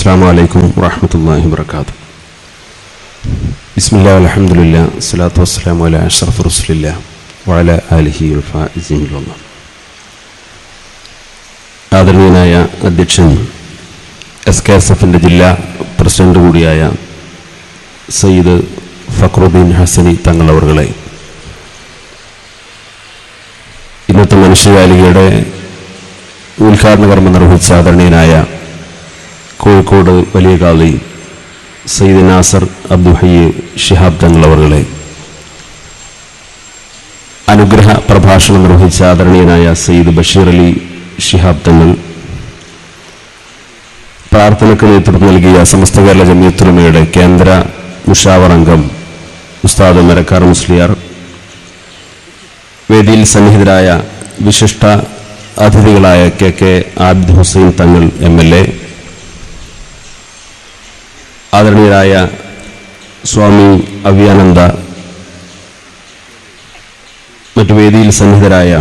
അസ്സാം വലൈക്കും വാഹമത്തല്ലാഹി വർക്കാത്തു ബിസ്മില്ലാ അലഹമുല്ല സ്വലാത്തു വസ്സലാം അല അഷ്റഫ് റുസ്ലില്ല വല അലിഹി ഉൽഫിമിലൊന്ന് ആദരണീയനായ അധ്യക്ഷൻ എസ് കെ എസ് എഫിന്റെ ജില്ലാ പ്രസിഡന്റ് കൂടിയായ സയ്യിദ് ഫക്രുദ്ദീൻ ഹസനി തങ്ങളവറുകളെ. ഇന്നത്തെ മനുഷ്യകാലികയുടെ ഉദ്ഘാടന കർമ്മം നിർവഹിച്ച ആദരണീയനായ കോഴിക്കോട് വലിയ കാളി സയ്യിദ് നാസർ അബ്ദുഹയ്യ് ഷിഹാബ് തങ്ങളവറുകളെ അനുഗ്രഹ പ്രഭാഷണം നിർവഹിച്ച ആദരണീയനായ സയ്യിദ് ബഷീർ അലി ഷിഹാബ് തങ്ങൾ പ്രാർത്ഥനയ്ക്ക് നേതൃത്വം നൽകിയ സമസ്ത കേരള ജമിയത്തുലമയുടെ കേന്ദ്ര മുഷാവർ അംഗം ഉസ്താദ് മരക്കാർ മുസ്ലിയാർ വേദിയിൽ സന്നിഹിതരായ വിശിഷ്ട അതിഥികളായ K K Abid Hussain Thangal M L A ആദരണീയരായ സ്വാമി അവ്യാനന്ദ മറ്റു വേദിയിൽ സന്നിഹിതരായ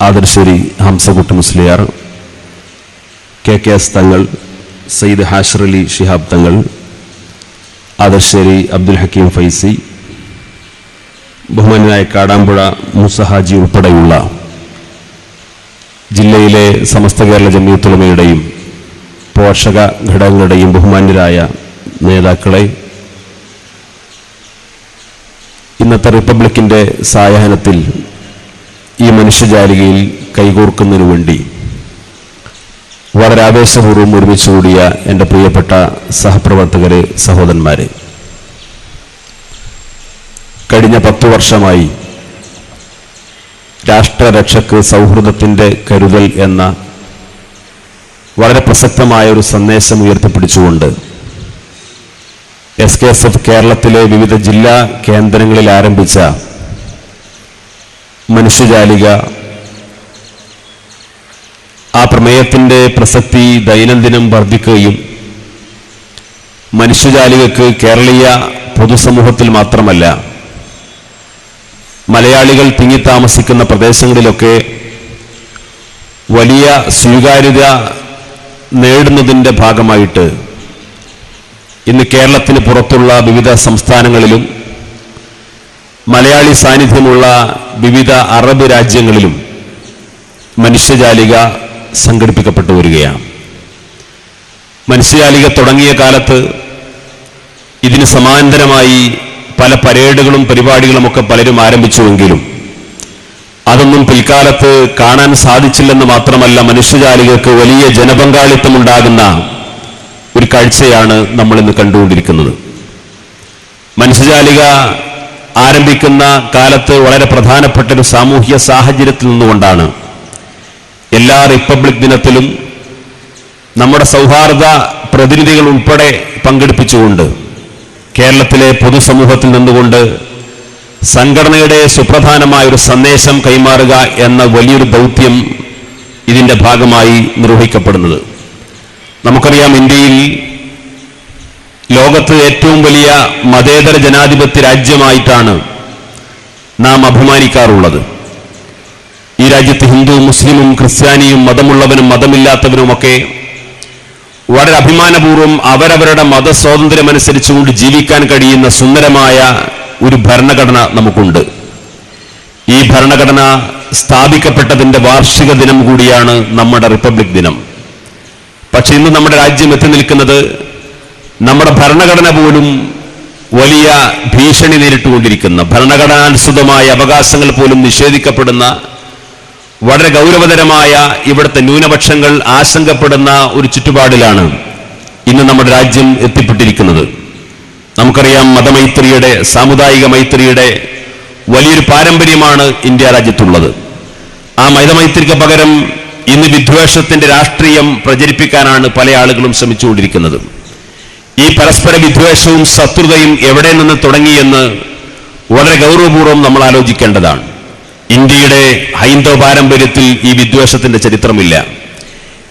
Adarsheri Hamsakutty Musliyar K K S Thangal Sayyid Hashar Ali Shihab Thangal ആദർശ്ശേരി Abdul Hakeem Faizy ബഹുമാനായ കാടാമ്പുഴ മുസഹാജി ഉൾപ്പെടെയുള്ള ജില്ലയിലെ സമസ്ത കേരള ജമിയത്തുലമയുടെയും പോഷക ഘടകങ്ങളുടെയും ബഹുമാന്യരായ നേതാക്കളെ ഇന്നത്തെ റിപ്പബ്ലിക്കിന്റെ സായാഹ്നത്തിൽ ഈ മനുഷ്യജാലികയിൽ കൈകോർക്കുന്നതിനു വേണ്ടി വളരെ ആവേശപൂർവം ഒരുമിച്ച് കൂടിയ എന്റെ പ്രിയപ്പെട്ട സഹപ്രവർത്തകരെ സഹോദരന്മാരെ. കഴിഞ്ഞ പത്തു വർഷമായി രാഷ്ട്രരക്ഷക്ക് സൗഹൃദത്തിന്റെ കരുതൽ എന്ന വളരെ പ്രസക്തമായ ഒരു സന്ദേശം ഉയർത്തിപ്പിടിച്ചുകൊണ്ട് എസ് കെ എസ് എഫ് കേരളത്തിലെ വിവിധ ജില്ലാ കേന്ദ്രങ്ങളിൽ ആരംഭിച്ച മനുഷ്യജാലിക ആ പ്രമേയത്തിന്റെ പ്രസക്തി ദൈനംദിനം വർദ്ധിക്കുകയും മനുഷ്യജാലികക്ക് കേരളീയ പൊതുസമൂഹത്തിൽ മാത്രമല്ല മലയാളികൾ തിങ്ങിത്താമസിക്കുന്ന പ്രദേശങ്ങളിലൊക്കെ വലിയ സ്വീകാര്യത നേടുന്നതിന്റെ ഭാഗമായിട്ട് ഇന്ന് കേരളത്തിന് പുറത്തുള്ള വിവിധ സംസ്ഥാനങ്ങളിലും മലയാളി സാന്നിധ്യമുള്ള വിവിധ അറബ് രാജ്യങ്ങളിലും മനുഷ്യജാലിക സംഘടിപ്പിക്കപ്പെട്ടു വരികയാണ്. മനുഷ്യജാലിക തുടങ്ങിയ കാലത്ത് ഇതിന് സമാന്തരമായി പല പരേഡുകളും പരിപാടികളുമൊക്കെ പലരും ആരംഭിച്ചുവെങ്കിലും അതൊന്നും പിൽക്കാലത്ത് കാണാൻ സാധിച്ചില്ലെന്ന് മാത്രമല്ല മനുഷ്യജാലികൾക്ക് വലിയ ജനപങ്കാളിത്തമുണ്ടാകുന്ന ഒരു കാഴ്ചയാണ് നമ്മൾ ഇന്ന് കണ്ടുകൊണ്ടിരിക്കുന്നത്. മനുഷ്യജാലിക ആരംഭിക്കുന്ന കാലത്ത് വളരെ പ്രധാനപ്പെട്ട ഒരു സാമൂഹ്യ സാഹചര്യത്തിൽ നിന്നുകൊണ്ടാണ് എല്ലാ റിപ്പബ്ലിക് ദിനത്തിലും നമ്മുടെ സൗഹാർദ്ദ പ്രതിനിധികൾ ഉൾപ്പെടെ പങ്കെടുപ്പിച്ചുകൊണ്ട് കേരളത്തിലെ പൊതുസമൂഹത്തിൽ നിന്നുകൊണ്ട് സംഘടനയുടെ സുപ്രധാനമായ ഒരു സന്ദേശം കൈമാറുക എന്ന വലിയൊരു ദൗത്യം ഇതിന്റെ ഭാഗമായി നിർവഹിക്കപ്പെടുന്നത്. നമുക്കറിയാം ഇന്ത്യയിൽ ലോകത്ത് ഏറ്റവും വലിയ മതേതര ജനാധിപത്യ രാജ്യമായിട്ടാണ് നാം അഭിമാനിക്കാറുള്ളത്. ഈ രാജ്യത്ത് ഹിന്ദു മുസ്ലിമും ക്രിസ്ത്യാനിയും മതമുള്ളവനും മതമില്ലാത്തവനുമൊക്കെ വളരെ അഭിമാനപൂർവം അവരവരുടെ മതസ്വാതന്ത്ര്യമനുസരിച്ചുകൊണ്ട് ജീവിക്കാൻ കഴിയുന്ന സുന്ദരമായ ഒരു ഭരണഘടന നമുക്കുണ്ട്. ഈ ഭരണഘടന സ്ഥാപിക്കപ്പെട്ടതിന്റെ വാർഷിക ദിനം കൂടിയാണ് നമ്മുടെ റിപ്പബ്ലിക് ദിനം. പക്ഷെ ഇന്ന് നമ്മുടെ രാജ്യം എത്തി നിൽക്കുന്നത് നമ്മുടെ ഭരണഘടന പോലും വലിയ ഭീഷണി നേരിട്ടുകൊണ്ടിരിക്കുന്ന ഭരണഘടനാനുസൃതമായ അവകാശങ്ങൾ പോലും നിഷേധിക്കപ്പെടുന്ന വളരെ ഗൗരവതരമായ ഇവിടുത്തെ ന്യൂനപക്ഷങ്ങൾ ആശങ്കപ്പെടുന്ന ഒരു ചുറ്റുപാടിലാണ് ഇന്ന് നമ്മുടെ രാജ്യം എത്തിപ്പെട്ടിരിക്കുന്നത്. നമുക്കറിയാം മതമൈത്രിയുടെ സാമുദായിക മൈത്രിയുടെ വലിയൊരു പാരമ്പര്യമാണ് ഇന്ത്യ രാജ്യത്തുള്ളത്. ആ മതമൈത്രിക്ക് പകരം ഇന്ന് വിദ്വേഷത്തിന്റെ രാഷ്ട്രീയം പ്രചരിപ്പിക്കാനാണ് പല ആളുകളും ശ്രമിച്ചുകൊണ്ടിരിക്കുന്നത്. ഈ പരസ്പര വിദ്വേഷവും ശത്രുതയും എവിടെ നിന്ന് തുടങ്ങിയെന്ന് വളരെ ഗൗരവപൂർവം നമ്മൾ ആലോചിക്കേണ്ടതാണ്. ഇന്ത്യയുടെ ഹൈന്ദവ പാരമ്പര്യത്തിൽ ഈ വിദ്വേഷത്തിന്റെ ചരിത്രമില്ല.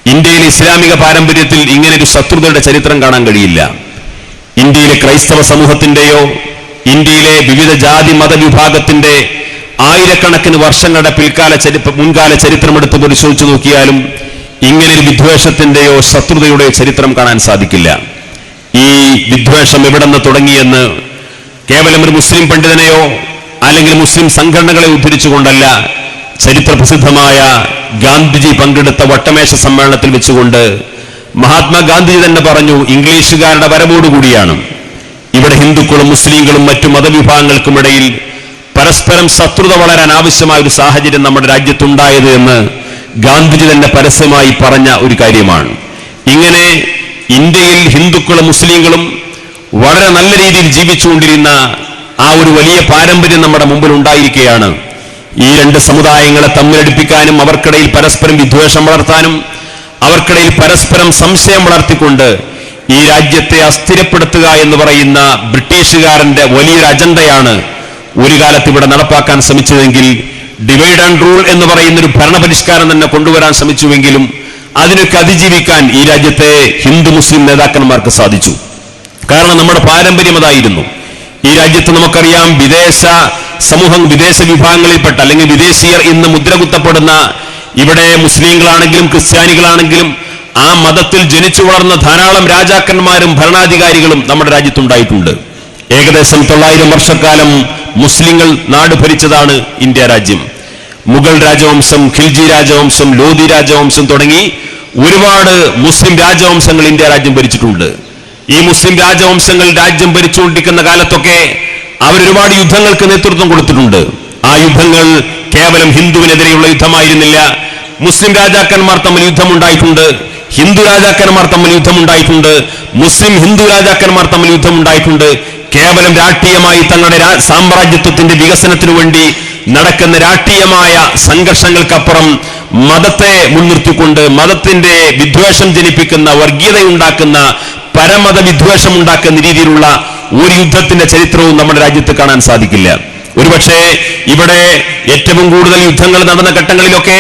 ഇന്ത്യയിൽ ഇസ്ലാമിക പാരമ്പര്യത്തിൽ ഇങ്ങനെ ഒരു ശത്രുതയുടെ ചരിത്രം കാണാൻ കഴിയില്ല. ഇന്ത്യയിലെ ക്രൈസ്തവ സമൂഹത്തിന്റെയോ ഇന്ത്യയിലെ വിവിധ ജാതി മതവിഭാഗത്തിന്റെ ആയിരക്കണക്കിന് വർഷങ്ങളുടെ പിൽക്കാല ചരി മുൻകാല ചരിത്രമെടുത്ത് പരിശോധിച്ചു നോക്കിയാലും ഇങ്ങനെ ഒരു വിദ്വേഷത്തിന്റെയോ ശത്രുതയുടെയോ ചരിത്രം കാണാൻ സാധിക്കില്ല. ഈ വിദ്വേഷം എവിടെ നിന്ന് തുടങ്ങിയെന്ന് കേവലം ഒരു മുസ്ലിം പണ്ഡിതനെയോ അല്ലെങ്കിൽ മുസ്ലിം സംഘടനകളെ ഉദ്ധരിച്ചുകൊണ്ടല്ല ചരിത്ര പ്രസിദ്ധമായ ഗാന്ധിജി പങ്കെടുത്ത വട്ടമേശ സമ്മേളനത്തിൽ വെച്ചുകൊണ്ട് മഹാത്മാഗാന്ധിജി തന്നെ പറഞ്ഞു ഇംഗ്ലീഷുകാരുടെ വരവോടുകൂടിയാണ് ഇവിടെ ഹിന്ദുക്കളും മുസ്ലിങ്ങളും മറ്റു മതവിഭാഗങ്ങൾക്കുമിടയിൽ പരസ്പരം ശത്രുത വളരാൻ ആവശ്യമായ ഒരു സാഹചര്യം നമ്മുടെ രാജ്യത്തുണ്ടായത് എന്ന് ഗാന്ധിജി തന്നെ പരസ്യമായി പറഞ്ഞ ഒരു കാര്യമാണ്. ഇങ്ങനെ ഇന്ത്യയിൽ ഹിന്ദുക്കളും മുസ്ലിങ്ങളും വളരെ നല്ല രീതിയിൽ ജീവിച്ചുകൊണ്ടിരുന്ന ആ ഒരു വലിയ പാരമ്പര്യം നമ്മുടെ മുമ്പിൽ ഉണ്ടായിരിക്കുകയാണ്. ഈ രണ്ട് സമുദായങ്ങളെ തമ്മിലടിപ്പിക്കാനും അവർക്കിടയിൽ പരസ്പരം വിദ്വേഷം വളർത്താനും അവർക്കിടയിൽ പരസ്പരം സംശയം വളർത്തിക്കൊണ്ട് ഈ രാജ്യത്തെ അസ്ഥിരപ്പെടുത്തുക എന്ന് പറയുന്ന ബ്രിട്ടീഷുകാരന്റെ വലിയൊരു അജണ്ടയാണ് ഒരു കാലത്ത് ഇവിടെ നടപ്പാക്കാൻ ശ്രമിച്ചതെങ്കിൽ ഡിവൈഡ് ആൻഡ് റൂൾ എന്ന് പറയുന്ന ഒരു ഭരണപരിഷ്കാരം തന്നെ കൊണ്ടുവരാൻ ശ്രമിച്ചുവെങ്കിലും അതിനൊക്കെ അതിജീവിക്കാൻ ഈ രാജ്യത്തെ ഹിന്ദു മുസ്ലിം നേതാക്കന്മാർക്ക് സാധിച്ചു. കാരണം നമ്മുടെ പാരമ്പര്യം അതായിരുന്നു. ഈ രാജ്യത്ത് നമുക്കറിയാം വിദേശ സമൂഹം വിദേശ വിഭാഗങ്ങളിൽപ്പെട്ട അല്ലെങ്കിൽ വിദേശീയർ ഇന്ന് മുദ്ര കുത്തപ്പെടുന്ന ഇവിടെ മുസ്ലിങ്ങളാണെങ്കിലും ക്രിസ്ത്യാനികളാണെങ്കിലും ആ മതത്തിൽ ജനിച്ചു വളർന്ന ധാരാളം രാജാക്കന്മാരും ഭരണാധികാരികളും നമ്മുടെ രാജ്യത്തുണ്ടായിട്ടുണ്ട്. ഏകദേശം തൊള്ളായിരം വർഷക്കാലം മുസ്ലിങ്ങൾ നാട് ഭരിച്ചതാണ് ഇന്ത്യ രാജ്യം. മുഗൾ രാജവംശം ഖിൽജി രാജവംശം ലോധി രാജവംശം തുടങ്ങി ഒരുപാട് മുസ്ലിം രാജവംശങ്ങൾ ഇന്ത്യ രാജ്യം ഭരിച്ചിട്ടുണ്ട്. ഈ മുസ്ലിം രാജവംശങ്ങൾ രാജ്യം ഭരിച്ചുകൊണ്ടിരിക്കുന്ന കാലത്തൊക്കെ അവരൊരുപാട് യുദ്ധങ്ങൾക്ക് നേതൃത്വം കൊടുത്തിട്ടുണ്ട്. ആ യുദ്ധങ്ങൾ കേവലം ഹിന്ദുവിനെതിരെയുള്ള യുദ്ധമായിരുന്നില്ല. മുസ്ലിം രാജാക്കന്മാർ തമ്മിൽ യുദ്ധമുണ്ടായിട്ടുണ്ട്. ഹിന്ദു രാജാക്കന്മാർ തമ്മിൽ യുദ്ധമുണ്ടായിട്ടുണ്ട്. മുസ്ലിം ഹിന്ദു രാജാക്കന്മാർ തമ്മിൽ യുദ്ധമുണ്ടായിട്ടുണ്ട്. കേവലം രാഷ്ട്രീയമായി തങ്ങളുടെ സാമ്രാജ്യത്വത്തിന്റെ വികസനത്തിനു വേണ്ടി നടക്കുന്ന രാഷ്ട്രീയമായ സംഘർഷങ്ങൾക്കപ്പുറം മതത്തെ മുൻനിർത്തിക്കൊണ്ട് മതത്തിന്റെ വിദ്വേഷം ജനിപ്പിക്കുന്ന വർഗീയതയുണ്ടാക്കുന്ന പരമത വിദ്വേഷം ഉണ്ടാക്കുന്ന രീതിയിലുള്ള ഒരു യുദ്ധത്തിന്റെ ചരിത്രവും നമ്മുടെ രാജ്യത്ത് കാണാൻ സാധിക്കില്ല. ഒരുപക്ഷെ ഇവിടെ ഏറ്റവും കൂടുതൽ യുദ്ധങ്ങൾ നടന്ന ഘട്ടങ്ങളിലൊക്കെ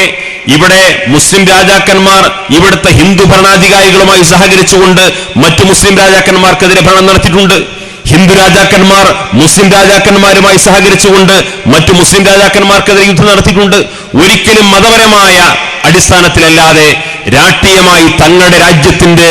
ഇവിടെ മുസ്ലിം രാജാക്കന്മാർ ഇവിടുത്തെ ഹിന്ദു ഭരണാധികാരികളുമായി സഹകരിച്ചുകൊണ്ട് മറ്റു മുസ്ലിം രാജാക്കന്മാർക്കെതിരെ ഭരണം നടത്തിയിട്ടുണ്ട്. ഹിന്ദു രാജാക്കന്മാർ മുസ്ലിം രാജാക്കന്മാരുമായി സഹകരിച്ചുകൊണ്ട് മറ്റു മുസ്ലിം രാജാക്കന്മാർക്കെതിരെ യുദ്ധം നടത്തിയിട്ടുണ്ട്. ഒരിക്കലും മതപരമായ അടിസ്ഥാനത്തിലല്ലാതെ രാഷ്ട്രീയമായി തങ്ങളുടെ രാജ്യത്തിന്റെ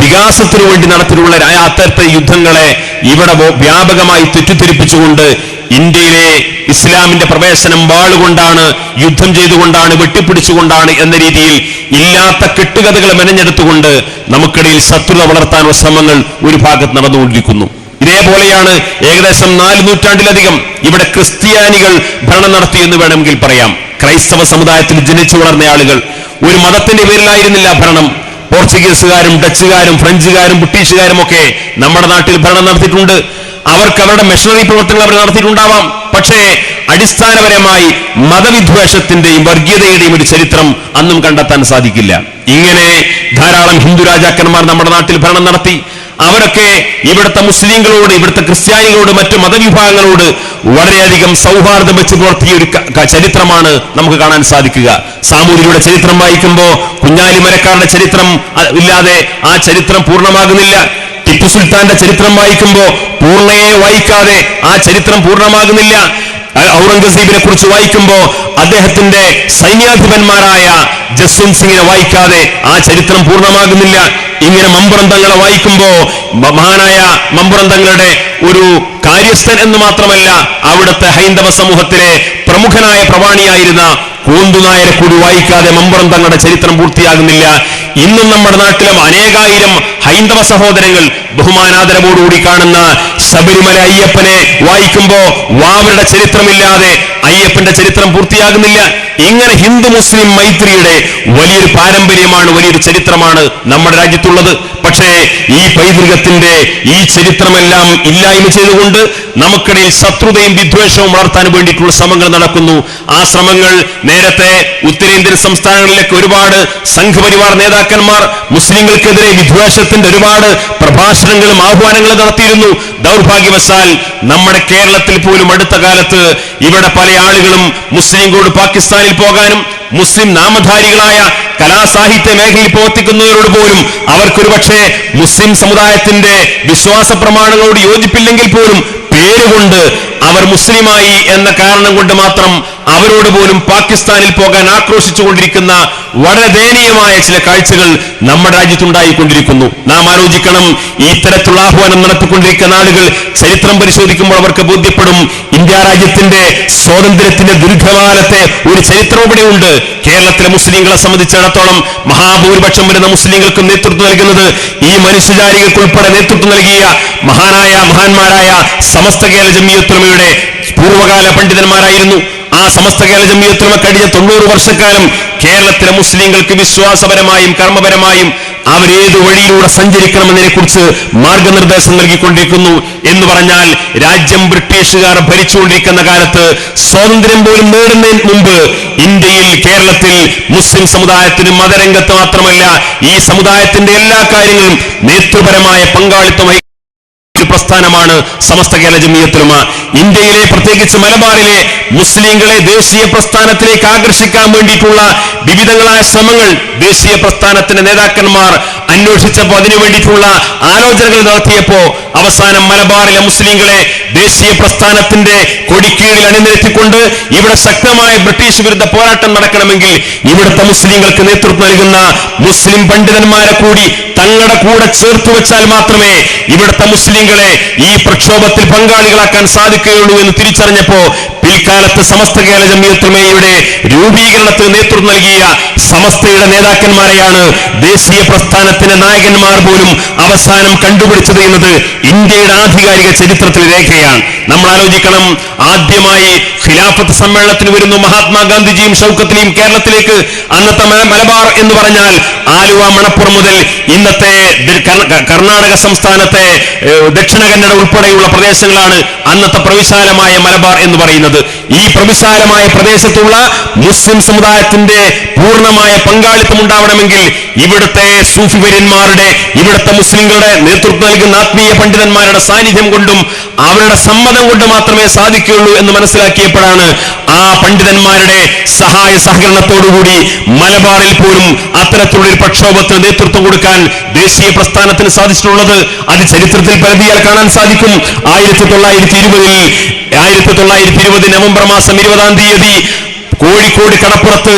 വികാസത്തിനു വേണ്ടി നടത്തിയിട്ടുള്ള അത്തരത്തെ യുദ്ധങ്ങളെ ഇവിടെ വ്യാപകമായി തെറ്റിദ്ധരിപ്പിച്ചുകൊണ്ട് ഇന്ത്യയിലെ ഇസ്ലാമിന്റെ പ്രവേശനം വാളുകൊണ്ടാണ് യുദ്ധം ചെയ്തുകൊണ്ടാണ് വെട്ടിപ്പിടിച്ചുകൊണ്ടാണ് എന്ന രീതിയിൽ ഇല്ലാത്ത കെട്ടുകഥകൾ മെനഞ്ഞെടുത്തുകൊണ്ട് നമുക്കിടയിൽ ശത്രുത വളർത്താനുള്ള ശ്രമങ്ങൾ ഒരു ഭാഗത്ത് നടന്നുകൊണ്ടിരിക്കുന്നു. ഇതേപോലെയാണ് ഏകദേശം നാല് നൂറ്റാണ്ടിലധികം ഇവിടെ ക്രിസ്ത്യാനികൾ ഭരണം നടത്തിയെന്ന് വേണമെങ്കിൽ പറയാം. ക്രൈസ്തവ സമുദായത്തിൽ ജനിച്ചു വളർന്ന ആളുകൾ. ഒരു മതത്തിന്റെ പേരിലായിരുന്നില്ല ഭരണം. പോർച്ചുഗീസുകാരും ഡച്ചുകാരും ഫ്രഞ്ചുകാരും ബ്രിട്ടീഷുകാരും ഒക്കെ നമ്മുടെ നാട്ടിൽ ഭരണം നടത്തിയിട്ടുണ്ട്. അവർക്ക് അവരുടെ മിഷണറി പ്രവർത്തനങ്ങൾ അവർ നടത്തിയിട്ടുണ്ടാവാം. പക്ഷേ അടിസ്ഥാനപരമായി മതവിദ്വേഷത്തിന്റെയും വർഗീയതയുടെയും ഒരു ചരിത്രം അന്നും കണ്ടെത്താൻ സാധിക്കില്ല. ഇങ്ങനെ ധാരാളം ഹിന്ദു രാജാക്കന്മാർ നമ്മുടെ നാട്ടിൽ ഭരണം നടത്തി. അവരൊക്കെ ഇവിടുത്തെ മുസ്ലിങ്ങളോട് ഇവിടുത്തെ ക്രിസ്ത്യാനികളോട് മറ്റു മതവിഭാഗങ്ങളോട് വളരെയധികം സൗഹാർദ്ദം വെച്ച് പുലർത്തിയ ഒരു ചരിത്രമാണ് നമുക്ക് കാണാൻ സാധിക്കുക. സാമൂതിരിയുടെ ചരിത്രം വായിക്കുമ്പോൾ കുഞ്ഞാലി മരക്കാരുടെ ചരിത്രം ഇല്ലാതെ ആ ചരിത്രം പൂർണമാകുന്നില്ല. ടിപ്പു സുൽത്താന്റെ ചരിത്രം വായിക്കുമ്പോ പൂർണയെ വായിക്കാതെ ആ ചരിത്രം പൂർണമാകുന്നില്ല. ഔറംഗസീബിനെ കുറിച്ച് വായിക്കുമ്പോ അദ്ദേഹത്തിന്റെ സൈന്യാധിപന്മാരായ ജസ്വന്ത് സിംഗിനെ വായിക്കാതെ ആ ചരിത്രം പൂർണമാകുന്നില്ല. ഇങ്ങനെ മമ്പുറന്തങ്ങളെ വായിക്കുമ്പോ മഹാനായ മഹാനായ മമ്പുറന്തങ്ങളുടെ ഒരു കാര്യസ്ഥൻ എന്ന് മാത്രമല്ല അവിടുത്തെ ഹൈന്ദവ സമൂഹത്തിലെ പ്രമുഖനായ പ്രവാണിയായിരുന്ന കൂന്തുനായരെ കൂടി വായിക്കാതെ മമ്പുറം തങ്ങളുടെ ചരിത്രം പൂർത്തിയാകുന്നില്ല. ഇന്നും നമ്മുടെ നാട്ടിലും അനേകായിരം ഹൈന്ദവ സഹോദരങ്ങൾ ബഹുമാനാദരവോടുകൂടി കാണുന്ന ശബരിമല അയ്യപ്പനെ വായിക്കുമ്പോ വാവരുടെ ചരിത്രമില്ലാതെ അയ്യപ്പന്റെ ചരിത്രം പൂർത്തിയാകുന്നില്ല. ഇങ്ങനെ ഹിന്ദു മുസ്ലിം മൈത്രിയുടെ വലിയൊരു പാരമ്പര്യമാണ് വലിയൊരു ചരിത്രമാണ് നമ്മുടെ രാജ്യത്തുള്ളത്. പക്ഷേ ഈ പൈതൃകത്തിന്റെ ഈ ചരിത്രമെല്ലാം ഇല്ലായ്മ ചെയ്തുകൊണ്ട് നമുക്കിടയിൽ ശത്രുതയും വിദ്വേഷവും വളർത്താൻ വേണ്ടിയിട്ടുള്ള ശ്രമങ്ങൾ നടക്കുന്നു. ആ ശ്രമങ്ങൾ നേരത്തെ ഉത്തരേന്ത്യൻ സംസ്ഥാനങ്ങളിലേക്ക് ഒരുപാട് സംഘപരിവാർ നേതാക്കന്മാർ മുസ്ലിങ്ങൾക്കെതിരെ വിദ്വേഷത്തിന്റെ ഒരുപാട് പ്രഭാഷണങ്ങളും ആഹ്വാനങ്ങളും നടത്തിയിരുന്നു. ദൗർഭാഗ്യവശാൽ നമ്മുടെ കേരളത്തിൽ പോലും അടുത്ത കാലത്ത് ഇവിടെ പല ആളുകളും മുസ്ലിങ്ങളോട് പാകിസ്ഥാനിൽ പോകാനും മുസ്ലിം നാമധാരികളായ കലാസാഹിത്യ മേഖലയിൽ പ്രവർത്തിക്കുന്നവരോട് പോലും അവർക്കൊരു പക്ഷേ മുസ്ലിം സമുദായത്തിന്റെ വിശ്വാസ പ്രമാണങ്ങളോട് യോജിപ്പില്ലെങ്കിൽ പോലും പേരുകൊണ്ട് അവർ മുസ്ലിമായി എന്ന കാരണം കൊണ്ട് മാത്രം അവരോട് പോലും പാകിസ്ഥാനിൽ പോകാൻ ആക്രോശിച്ചുകൊണ്ടിരിക്കുന്ന വളരെ ദയനീയമായ ചില കാഴ്ചകൾ നമ്മുടെ രാജ്യത്തുണ്ടായിക്കൊണ്ടിരിക്കുന്നു. നാം ആലോചിക്കണം ഈ തരത്തിലുള്ള ആഹ്വാനം നടത്തിക്കൊണ്ടിരിക്കുന്ന ആളുകൾ ചരിത്രം പരിശോധിക്കുമ്പോൾ അവർക്ക് ബോധ്യപ്പെടും ഇന്ത്യ രാജ്യത്തിന്റെ സ്വാതന്ത്ര്യത്തിന്റെ ദീർഘകാലത്തെ ഒരു ചരിത്രം ഇവിടെയുണ്ട്. കേരളത്തിലെ മുസ്ലിങ്ങളെ സംബന്ധിച്ചിടത്തോളം മഹാഭൂരിപക്ഷം വരുന്ന മുസ്ലിങ്ങൾക്ക് നേതൃത്വം നൽകുന്നത് ഈ മനുഷ്യജാലികൾക്കുൾപ്പെടെ നേതൃത്വം നൽകിയ മഹാനായ മഹാന്മാരായ സമസ്ത കേരള ജമിയത്തുലമയുടെ പൂർവകാല പണ്ഡിതന്മാരായിരുന്നു. ആ സമസ്ത കേരള ജമിയത്തുലമ കഴിഞ്ഞ തൊണ്ണൂറ് വർഷക്കാലം കേരളത്തിലെ മുസ്ലിങ്ങൾക്ക് വിശ്വാസപരമായും കർമ്മപരമായും അവരേത് വഴിയിലൂടെ സഞ്ചരിക്കണമെന്നതിനെ കുറിച്ച് മാർഗനിർദ്ദേശം നൽകിക്കൊണ്ടിരിക്കുന്നു എന്ന് പറഞ്ഞാൽ രാജ്യം ബ്രിട്ടീഷുകാർ ഭരിച്ചുകൊണ്ടിരിക്കുന്ന കാലത്ത് സ്വാതന്ത്ര്യം പോലും നേടുന്നതിന് മുമ്പ് ഇന്ത്യയിൽ കേരളത്തിൽ മുസ്ലിം സമുദായത്തിന് മതരംഗത്ത് മാത്രമല്ല ഈ സമുദായത്തിന്റെ എല്ലാ കാര്യങ്ങളും നേതൃപരമായ പങ്കാളിത്തം വഹി- ഒരു പ്രസ്ഥാനമാണ് സമസ്ത കേരള ജമിയത്തുലമ. ഇന്ത്യയിലെ പ്രത്യേകിച്ച് മലബാറിലെ മുസ്ലിങ്ങളെ ദേശീയ പ്രസ്ഥാനത്തിലേക്ക് ആകർഷിക്കാൻ വേണ്ടിയിട്ടുള്ള വിവിധങ്ങളായ ശ്രമങ്ങൾ ദേശീയ പ്രസ്ഥാനത്തിന്റെ നേതാക്കന്മാർ അന്വേഷിച്ചപ്പോൾ അതിനു വേണ്ടിയിട്ടുള്ള ആലോചനകൾ നടത്തിയപ്പോ അവസാനം മലബാറിലെ മുസ്ലിങ്ങളെ ദേശീയ പ്രസ്ഥാനത്തിന്റെ കൊടിക്കീഴിൽ അണിനിരത്തിക്കൊണ്ട് ഇവിടെ ശക്തമായ ബ്രിട്ടീഷ് വിരുദ്ധ പോരാട്ടം നടക്കണമെങ്കിൽ ഇവിടുത്തെ മുസ്ലിങ്ങൾക്ക് നേതൃത്വം നൽകുന്ന മുസ്ലിം പണ്ഡിതന്മാരെ കൂടി തങ്ങളുടെ കൂടെ ചേർത്ത് വെച്ചാൽ മാത്രമേ ഇവിടുത്തെ മുസ്ലിങ്ങളെ ഈ പ്രക്ഷോഭത്തിൽ പങ്കാളികളാക്കാൻ സാധിക്കുകയുള്ളൂ എന്ന് തിരിച്ചറിഞ്ഞപ്പോ പിൽക്കാലത്ത് സമസ്ത കേരള ജമിയത്തുമയുടെ രൂപീകരണത്തിന് നേതൃത്വം നൽകിയ സമസ്തയുടെ നേതാക്കന്മാരെയാണ് ദേശീയ പ്രസ്ഥാനത്തിന്റെ നായകന്മാർ പോലും അവസാനം കണ്ടുപിടിച്ചത് എന്നത് ഇന്ത്യയുടെ ആധികാരിക ചരിത്രത്തിൽ രേഖയാണ്. നമ്മൾ ആലോചിക്കണം ആദ്യമായി ഖിലാഫത്ത് സമ്മേളനത്തിന് വരുന്നു മഹാത്മാഗാന്ധിജിയും ഷൗക്കത്തിനെയും കേരളത്തിലേക്ക്. അന്നത്തെ മലബാർ എന്ന് പറഞ്ഞാൽ ആലുവ മണപ്പുറം മുതൽ ഇന്നത്തെ കർണാടക സംസ്ഥാനത്തെ ദക്ഷിണ കന്നഡ ഉൾപ്പെടെയുള്ള പ്രദേശങ്ങളാണ് അന്നത്തെ പ്രവിശാലമായ മലബാർ എന്ന് പറയുന്നത്. ഈ പ്രവിശാലമായ പ്രദേശത്തുള്ള മുസ്ലിം സമുദായത്തിന്റെ പൂർണമായ പങ്കാളിത്തം ഉണ്ടാവണമെങ്കിൽ ഇവിടുത്തെ സൂഫിവര്യന്മാരുടെ ഇവിടുത്തെ മുസ്ലിങ്ങളുടെ നേതൃത്വം നൽകുന്ന ആത്മീയ പണ്ഡിതന്മാരുടെ സാന്നിധ്യം കൊണ്ടും അവരുടെ സമ്മതം കൊണ്ട് മാത്രമേ സാധിക്കുകയുള്ളൂ എന്ന് മനസ്സിലാക്കിയപ്പോഴാണ് ആ പണ്ഡിതന്മാരുടെ സഹായ സഹകരണത്തോടുകൂടി മലബാറിൽ പോലും അത്തരത്തിലുള്ള ഒരു പ്രക്ഷോഭത്തിന് നേതൃത്വം കൊടുക്കാൻ ദേശീയ പ്രസ്ഥാനത്തിന് സാധിച്ചിട്ടുള്ളത്. അത് ചരിത്രത്തിൽ പരിധിയാൽ കാണാൻ സാധിക്കും. ആയിരത്തി തൊള്ളായിരത്തി ഇരുപതിൽ ആയിരത്തി തൊള്ളായിരത്തി ഇരുപത് നവംബർ മാസം ഇരുപതാം തീയതി കോഴിക്കോട് കടപ്പുറത്ത്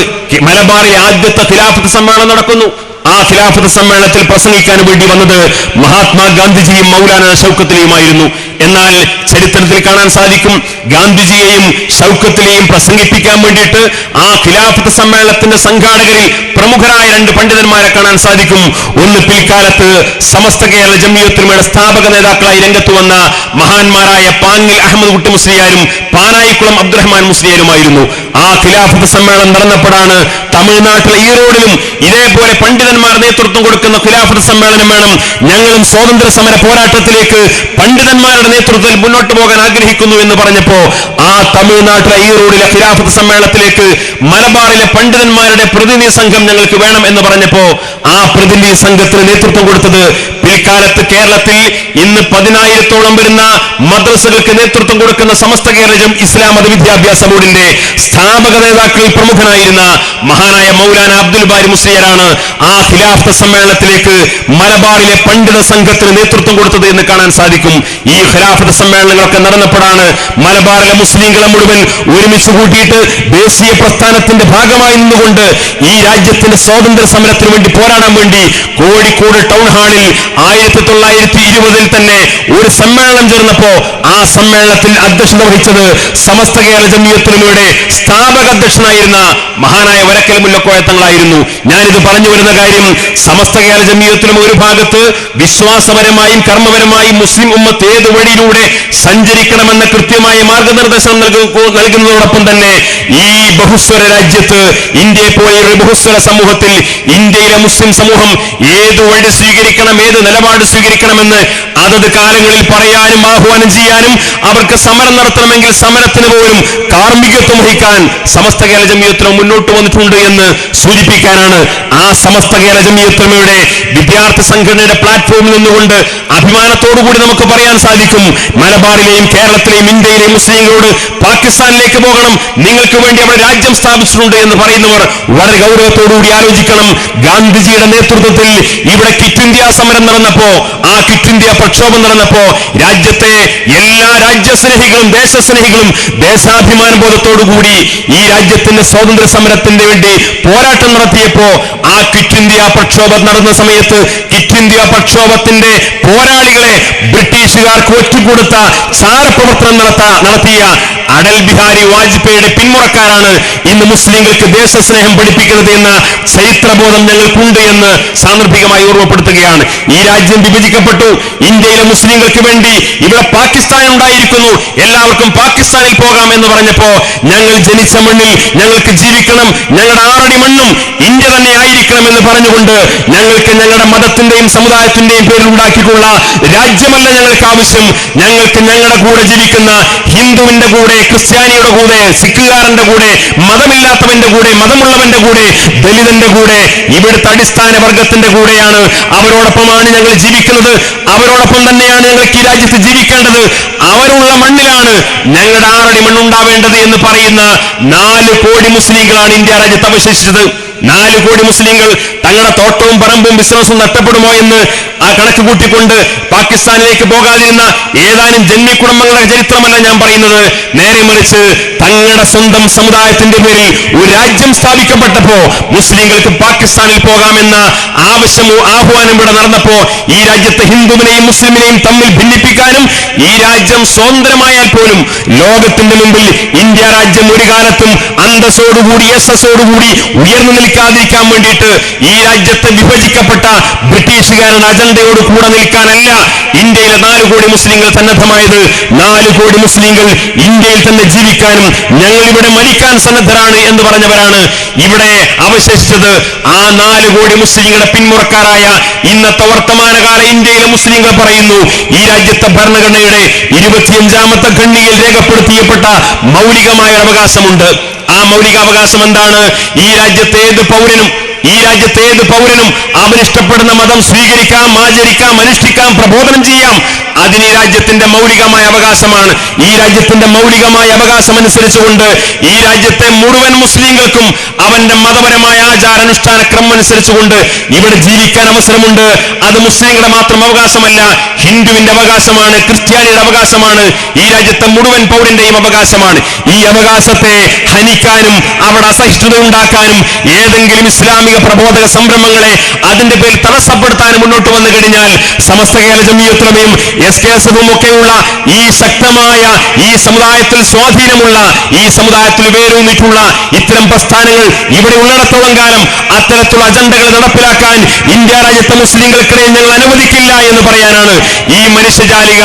മലബാറിലെ ആദ്യത്തെ ഖിലാഫത്ത് സമ്മേളനം നടക്കുന്നു. ആ ഖിലാഫത്ത് സമ്മേളനത്തിൽ പ്രസംഗിക്കാൻ വേണ്ടി വന്നത് മഹാത്മാഗാന്ധിജിയും മൗലാന ഷൗക്കത്തിലെയുമായിരുന്നു. എന്നാൽ ചരിത്രത്തിൽ കാണാൻ സാധിക്കും ഗാന്ധിജിയെയും ഷൗക്കത്തിലെയും പ്രസംഗിപ്പിക്കാൻ വേണ്ടിയിട്ട് ആ ഖിലാഫത്ത് സമ്മേളനത്തിന്റെ സംഘാടകരിൽ പ്രമുഖരായ രണ്ട് പണ്ഡിതന്മാരെ കാണാൻ സാധിക്കും. ഒന്ന് പിൽക്കാലത്ത് സമസ്ത കേരള ജമിയത്തുമയുടെ സ്ഥാപക നേതാക്കളായി രംഗത്ത് വന്ന മഹാന്മാരായ പാങ്ങിൽ അഹമ്മദ് കുട്ടി മുസ്ലിയാരും പാനായിക്കുളം അബ്ദുറഹ്മാൻ മുസ്ലിയാരുമായിരുന്നു. ആ ഖിലാഫത്ത് സമ്മേളനം നടന്നപ്പോഴാണ് തമിഴ്നാട്ടിലെ ഈറോഡിലും ഇതേപോലെ പണ്ഡിതന്മാർ നേതൃത്വം കൊടുക്കുന്ന ഖിലാഫത്ത് സമ്മേളനം വേണം. ഞങ്ങളും സ്വാതന്ത്ര്യ സമര പോരാട്ടത്തിലേക്ക് പണ്ഡിതന്മാരുടെ നേതൃത്വത്തിൽ മുന്നോട്ട് പോകാൻ ആഗ്രഹിക്കുന്നു എന്ന് പറഞ്ഞപ്പോ ആ തമിഴ്നാട്ടിലെ ഈറോഡിലെ ഖിലാഫത്ത് സമ്മേളനത്തിലേക്ക് മലബാറിലെ പണ്ഡിതന്മാരുടെ പ്രതിനിധി സംഘം ഞങ്ങൾക്ക് വേണം എന്ന് പറഞ്ഞപ്പോ ആ പ്രതിനിധി സംഘത്തിന് നേതൃത്വം കൊടുത്തത് പിൽക്കാലത്ത് കേരളത്തിൽ ഇന്ന് പതിനായിരത്തോളം വരുന്ന മദ്രസകൾക്ക് നേതൃത്വം കൊടുക്കുന്ന സമസ്ത കേരളം ഇസ്ലാം മത വിദ്യാഭ്യാസ ബോർഡിന്റെ സ്ഥാപക നേതാക്കളിൽ പ്രമുഖനായിരുന്ന മഹാനായ മൗലാന അബ്ദുൽ ബാരി മുസ്ലിയരാണ് ആ ഖിലാഫത്ത് സമ്മേളനത്തിലേക്ക് മലബാറിലെ പണ്ഡിത സംഘത്തിന് നേതൃത്വം കൊടുത്തത് എന്ന് കാണാൻ സാധിക്കും. ഈ ഖിലാഫത്ത് സമ്മേളനങ്ങളൊക്കെ നടന്നപ്പോഴാണ് മലബാറിലെ മുസ്ലിങ്ങളെ മുഴുവൻ ഒരുമിച്ച് കൂട്ടിയിട്ട് ദേശീയ പ്രസ്ഥാനത്തിന്റെ ഭാഗമായി നിന്നുകൊണ്ട് ഈ രാജ്യത്തിന്റെ സ്വാതന്ത്ര്യ സമരത്തിന് വേണ്ടി പോരാടാൻ വേണ്ടി കോഴിക്കോട് ടൗൺ ഹാളിൽ ആയിരത്തി തൊള്ളായിരത്തി ഇരുപതിൽ തന്നെ ഒരു സമ്മേളനം ചേർന്നപ്പോ ആ സമ്മേളനത്തിൽ അധ്യക്ഷത വഹിച്ചത് സമസ്ത കേരള ജമിയത്തുലമയുടെ സ്ഥാപക അധ്യക്ഷനായിരുന്ന മഹാനായ വരക്കൽ മുല്ലക്കോയത്തങ്ങളായിരുന്നു ഞാനിത് പറഞ്ഞു വരുന്ന കാര്യം സമസ്ത കേരള ജമിയത്തിലും ഒരു ഭാഗത്ത് വിശ്വാസപരമായും കർമ്മപരമായും മുസ്ലിം ഉമ്മത്ത് ഏത് വഴിയിലൂടെ സഞ്ചരിക്കണമെന്ന കൃത്യമായ മാർഗനിർദ്ദേശം നൽകു- നൽകുന്നതോടൊപ്പം തന്നെ ഈ ബഹുസ്വര രാജ്യത്ത് ഇന്ത്യയെ പോലെയുള്ള ബഹുസ്വര സമൂഹത്തിൽ ഇന്ത്യയിലെ മുസ്ലിം സമൂഹം ഏത് വഴി സ്വീകരിക്കണം ഏത് നിലപാട് സ്വീകരിക്കണമെന്ന് അതത് കാലങ്ങളിൽ പറയാനും ആഹ്വാനം ചെയ്യാനും അവർക്ക് സമരം നടത്തണമെങ്കിൽ സമരത്തിന് പോലും കാർമ്മികത്വം വഹിക്കാൻ സമസ്ത കേരള ജമിയത്വം മുന്നോട്ട് വന്നിട്ടുണ്ട് എന്ന് സൂചിപ്പിക്കാനാണ് ആ സമസ്ത കേരള ജമിയത്വമയുടെ വിദ്യാർത്ഥി സംഘടനയുടെ പ്ലാറ്റ്ഫോമിൽ നിന്നുകൊണ്ട് അഭിമാനത്തോടുകൂടി നമുക്ക് പറയാൻ സാധിക്കും. മലബാറിലെയും കേരളത്തിലെയും ഇന്ത്യയിലെയും മുസ്ലിങ്ങളോട് പാകിസ്ഥാനിലേക്ക് പോകണം. നിങ്ങൾക്ക് വേണ്ടി അവിടെ രാജ്യം സ്ഥാപിച്ചിട്ടുണ്ട് എന്ന് പറയുന്നവർ വളരെ ഗൗരവത്തോടുകൂടി ആലോചിക്കണം. ഗാന്ധിജിയുടെ നേതൃത്വത്തിൽ ഇവിടെ കിറ്റ് ഇന്ത്യ സമരം നടന്നപ്പോ ആ കിറ്റ് ഇന്ത്യ പ്രക്ഷോഭം നടന്നപ്പോ രാജ്യത്തെ എല്ലാ രാജ്യസ്നേഹികളും ദേശസ്നേഹികളും ദേശാഭിമാന ബോധത്തോടുകൂടി ഈ രാജ്യത്തിന്റെ സ്വാതന്ത്ര്യ സമരത്തിന് വേണ്ടി പോരാട്ടം നടത്തിയപ്പോ ആ ക്വിറ്റ് ഇന്ത്യ പ്രക്ഷോഭം നടന്ന സമയത്ത് ക്വിറ്റ് ഇന്ത്യ പ്രക്ഷോഭത്തിന്റെ പോരാളികളെ ബ്രിട്ടീഷുകാർക്ക് ഒറ്റുകൊടുത്ത ചാരപ്രവർത്തനം നടത്ത നടത്തിയ അടൽ ബിഹാരി വാജ്പേയിയുടെ പിന്മുറക്കാരാണ് ഇന്ന് മുസ്ലിങ്ങൾക്ക് ദേശസ്നേഹം പഠിപ്പിക്കുന്നത് എന്ന ചരിത്രബോധം ഞങ്ങൾക്കുണ്ട് എന്ന് സാന്ദർഭികമായി ഓർമ്മപ്പെടുത്തുകയാണ്. ഈ രാജ്യം വിഭജിക്കപ്പെട്ടു. ഇന്ത്യയിലെ മുസ്ലിങ്ങൾക്ക് വേണ്ടി ഇവിടെ പാകിസ്ഥാൻ ഉണ്ടായിരിക്കുന്നു. എല്ലാവർക്കും പാകിസ്ഥാനിൽ പോകാം എന്ന് പറഞ്ഞപ്പോ ഞങ്ങൾ ജനിച്ച മണ്ണിൽ ഞങ്ങൾക്ക് ജീവിക്കണം. ഞങ്ങളുടെ ആറടി മണ്ണും ഇന്ത്യ തന്നെ ആയിരിക്കണം എന്ന് പറഞ്ഞുകൊണ്ട് ഞങ്ങൾക്ക് ഞങ്ങളുടെ മതത്തിന്റെയും സമുദായത്തിന്റെയും പേരിൽ ഉണ്ടാക്കിയിട്ടുള്ള രാജ്യമല്ല ഞങ്ങൾക്ക് ആവശ്യം. ഞങ്ങൾക്ക് ഞങ്ങളുടെ കൂടെ ജീവിക്കുന്ന ഹിന്ദുവിന്റെ കൂടെ ക്രിസ്ത്യാനിയുടെ കൂടെ സിഖുകാരന്റെ കൂടെ മതമില്ലാത്തവന്റെ കൂടെ മതമുള്ളവന്റെ കൂടെ ദലിതന്റെ കൂടെ ഇവിടുത്തെ അടിസ്ഥാന വർഗത്തിന്റെ കൂടെയാണ് അവരോടൊപ്പമാണ് ഞങ്ങൾ ജീവിക്കുന്നത്. അവരോടൊപ്പം തന്നെയാണ് ഞങ്ങൾക്ക് ഈ രാജ്യത്ത് ജീവിക്കേണ്ടത്. അവരുള്ള മണ്ണിലാണ് ഞങ്ങളുടെ ആറടി മണ്ണുണ്ടാവേണ്ടത് എന്ന് പറയുന്ന നാല് കോടി മുസ്ലിങ്ങളാണ് ഇന്ത്യ രാജ്യത്ത് അവശേഷിച്ചത്. നാല് കോടി മുസ്ലിങ്ങൾ തങ്ങളുടെ തോട്ടവും പറമ്പും ബിസിനസ്സും നഷ്ടപ്പെടുമോ എന്ന് ആ കണക്ക് കൂട്ടിക്കൊണ്ട് പാകിസ്ഥാനിലേക്ക് പോകാതിരുന്ന ഏതാനും ജന്മി കുടുംബങ്ങളുടെ ചരിത്രമല്ല ഞാൻ പറയുന്നത്. നേരെ മറിച്ച് തങ്ങളുടെ സ്വന്തം സമുദായത്തിന്റെ പേരിൽ ഒരു രാജ്യം സ്ഥാപിക്കപ്പെട്ടപ്പോ മുസ്ലിങ്ങൾക്ക് പാകിസ്ഥാനിൽ പോകാമെന്ന ആവശ്യമോ ആഹ്വാനം ഇവിടെ നടന്നപ്പോ ഈ രാജ്യത്തെ ഹിന്ദുവിനെയും മുസ്ലിമിനെയും തമ്മിൽ ഭിന്നിപ്പിക്കാനും ഈ രാജ്യം സ്വതന്ത്രമായാൽ പോലും ലോകത്തിന്റെ മുമ്പിൽ ഇന്ത്യ രാജ്യം ഒരു കാലത്തും അന്തസ്സോടുകൂടി യശസ്സോടുകൂടി ഉയർന്നു നിൽക്കാതിരിക്കാൻ വേണ്ടിയിട്ട് ഈ രാജ്യത്തെ വിഭജിക്കപ്പെട്ട ബ്രിട്ടീഷുകാരുടെ അജണ്ടയോട് കൂടെ നിൽക്കാനല്ല ഇന്ത്യയിലെ നാല് കോടി മുസ്ലിങ്ങൾ സന്നദ്ധമായത്. നാല് കോടി മുസ്ലിങ്ങൾ ഇന്ത്യയിൽ തന്നെ ജീവിക്കാനും ഞങ്ങൾ ഇവിടെ മരിക്കാൻ സന്നദ്ധരാണ് എന്ന് പറഞ്ഞവരാണ് ഇവിടെ അവശേഷിച്ചത്. ആ നാല് കോടി മുസ്ലിങ്ങളുടെ പിന്മുറക്കാരായ ഇന്നത്തെ വർത്തമാനകാല ഇന്ത്യയിലെ മുസ്ലിങ്ങൾ പറയുന്നു ഈ രാജ്യത്തെ ഭരണഘടനയുടെ ഇരുപത്തിയഞ്ചാമത്തെ ഖണ്ണിയിൽ രേഖപ്പെടുത്തിയപ്പെട്ട മൗലികമായ അവകാശമുണ്ട്. ആ മൗലികാവകാശം എന്താണ്? ഈ രാജ്യത്തെ ഏത് പൗരനും ഈ രാജ്യത്തെ ഏത് പൗരനും അവൻ ഇഷ്ടപ്പെടുന്ന മതം സ്വീകരിക്കാം ആചരിക്കാം അനുഷ്ഠിക്കാം പ്രബോധനം ചെയ്യാം. അതിന് ഈ രാജ്യത്തിന്റെ മൗലികമായ അവകാശമാണ്. ഈ രാജ്യത്തിന്റെ മൗലികമായ അവകാശം അനുസരിച്ചുകൊണ്ട് ഈ രാജ്യത്തെ മുഴുവൻ മുസ്ലിങ്ങൾക്കും അവന്റെ മതപരമായ ആചാരാനുഷ്ഠാന ക്രമം അനുസരിച്ചുകൊണ്ട് ഇവിടെ ജീവിക്കാൻ അവസരമുണ്ട്. അത് മുസ്ലിങ്ങളുടെ മാത്രം അവകാശമല്ല ഹിന്ദുവിന്റെ അവകാശമാണ് ക്രിസ്ത്യാനിയുടെ അവകാശമാണ് ഈ രാജ്യത്തെ മുഴുവൻ പൗരന്റെയും അവകാശമാണ്. ഈ അവകാശത്തെ ഹനിക്കാനും അവിടെ അസഹിഷ്ണുത ഉണ്ടാക്കാനും ഏതെങ്കിലും ഇസ്ലാമിക പ്രബോധക സംരംഭങ്ങളെ അതിന്റെ പേരിൽ തടസ്സപ്പെടുത്താൻ മുന്നോട്ട് വന്നു കഴിഞ്ഞാൽ സമസ്ത കേരള ജമീയത്തുലമയും എസ് കെ എസ് എഫും ഒക്കെയുള്ള ഈ ശക്തമായ ഈ സമുദായത്തിൽ സ്വാധീനമുള്ള ഈ സമുദായത്തിൽ വേരൂന്നിട്ടുള്ള ഇത്തരം പ്രസ്ഥാനങ്ങൾ ഇവിടെ ഉള്ളിടത്തോളം കാലം അത്തരത്തിലുള്ള അജണ്ടകൾ നടപ്പിലാക്കാൻ ഇന്ത്യ രാജ്യത്തെ മുസ്ലിങ്ങൾക്കിടയിൽ ഞങ്ങൾ അനുവദിക്കില്ല എന്ന് പറയാനാണ് ഈ മനുഷ്യജാലിക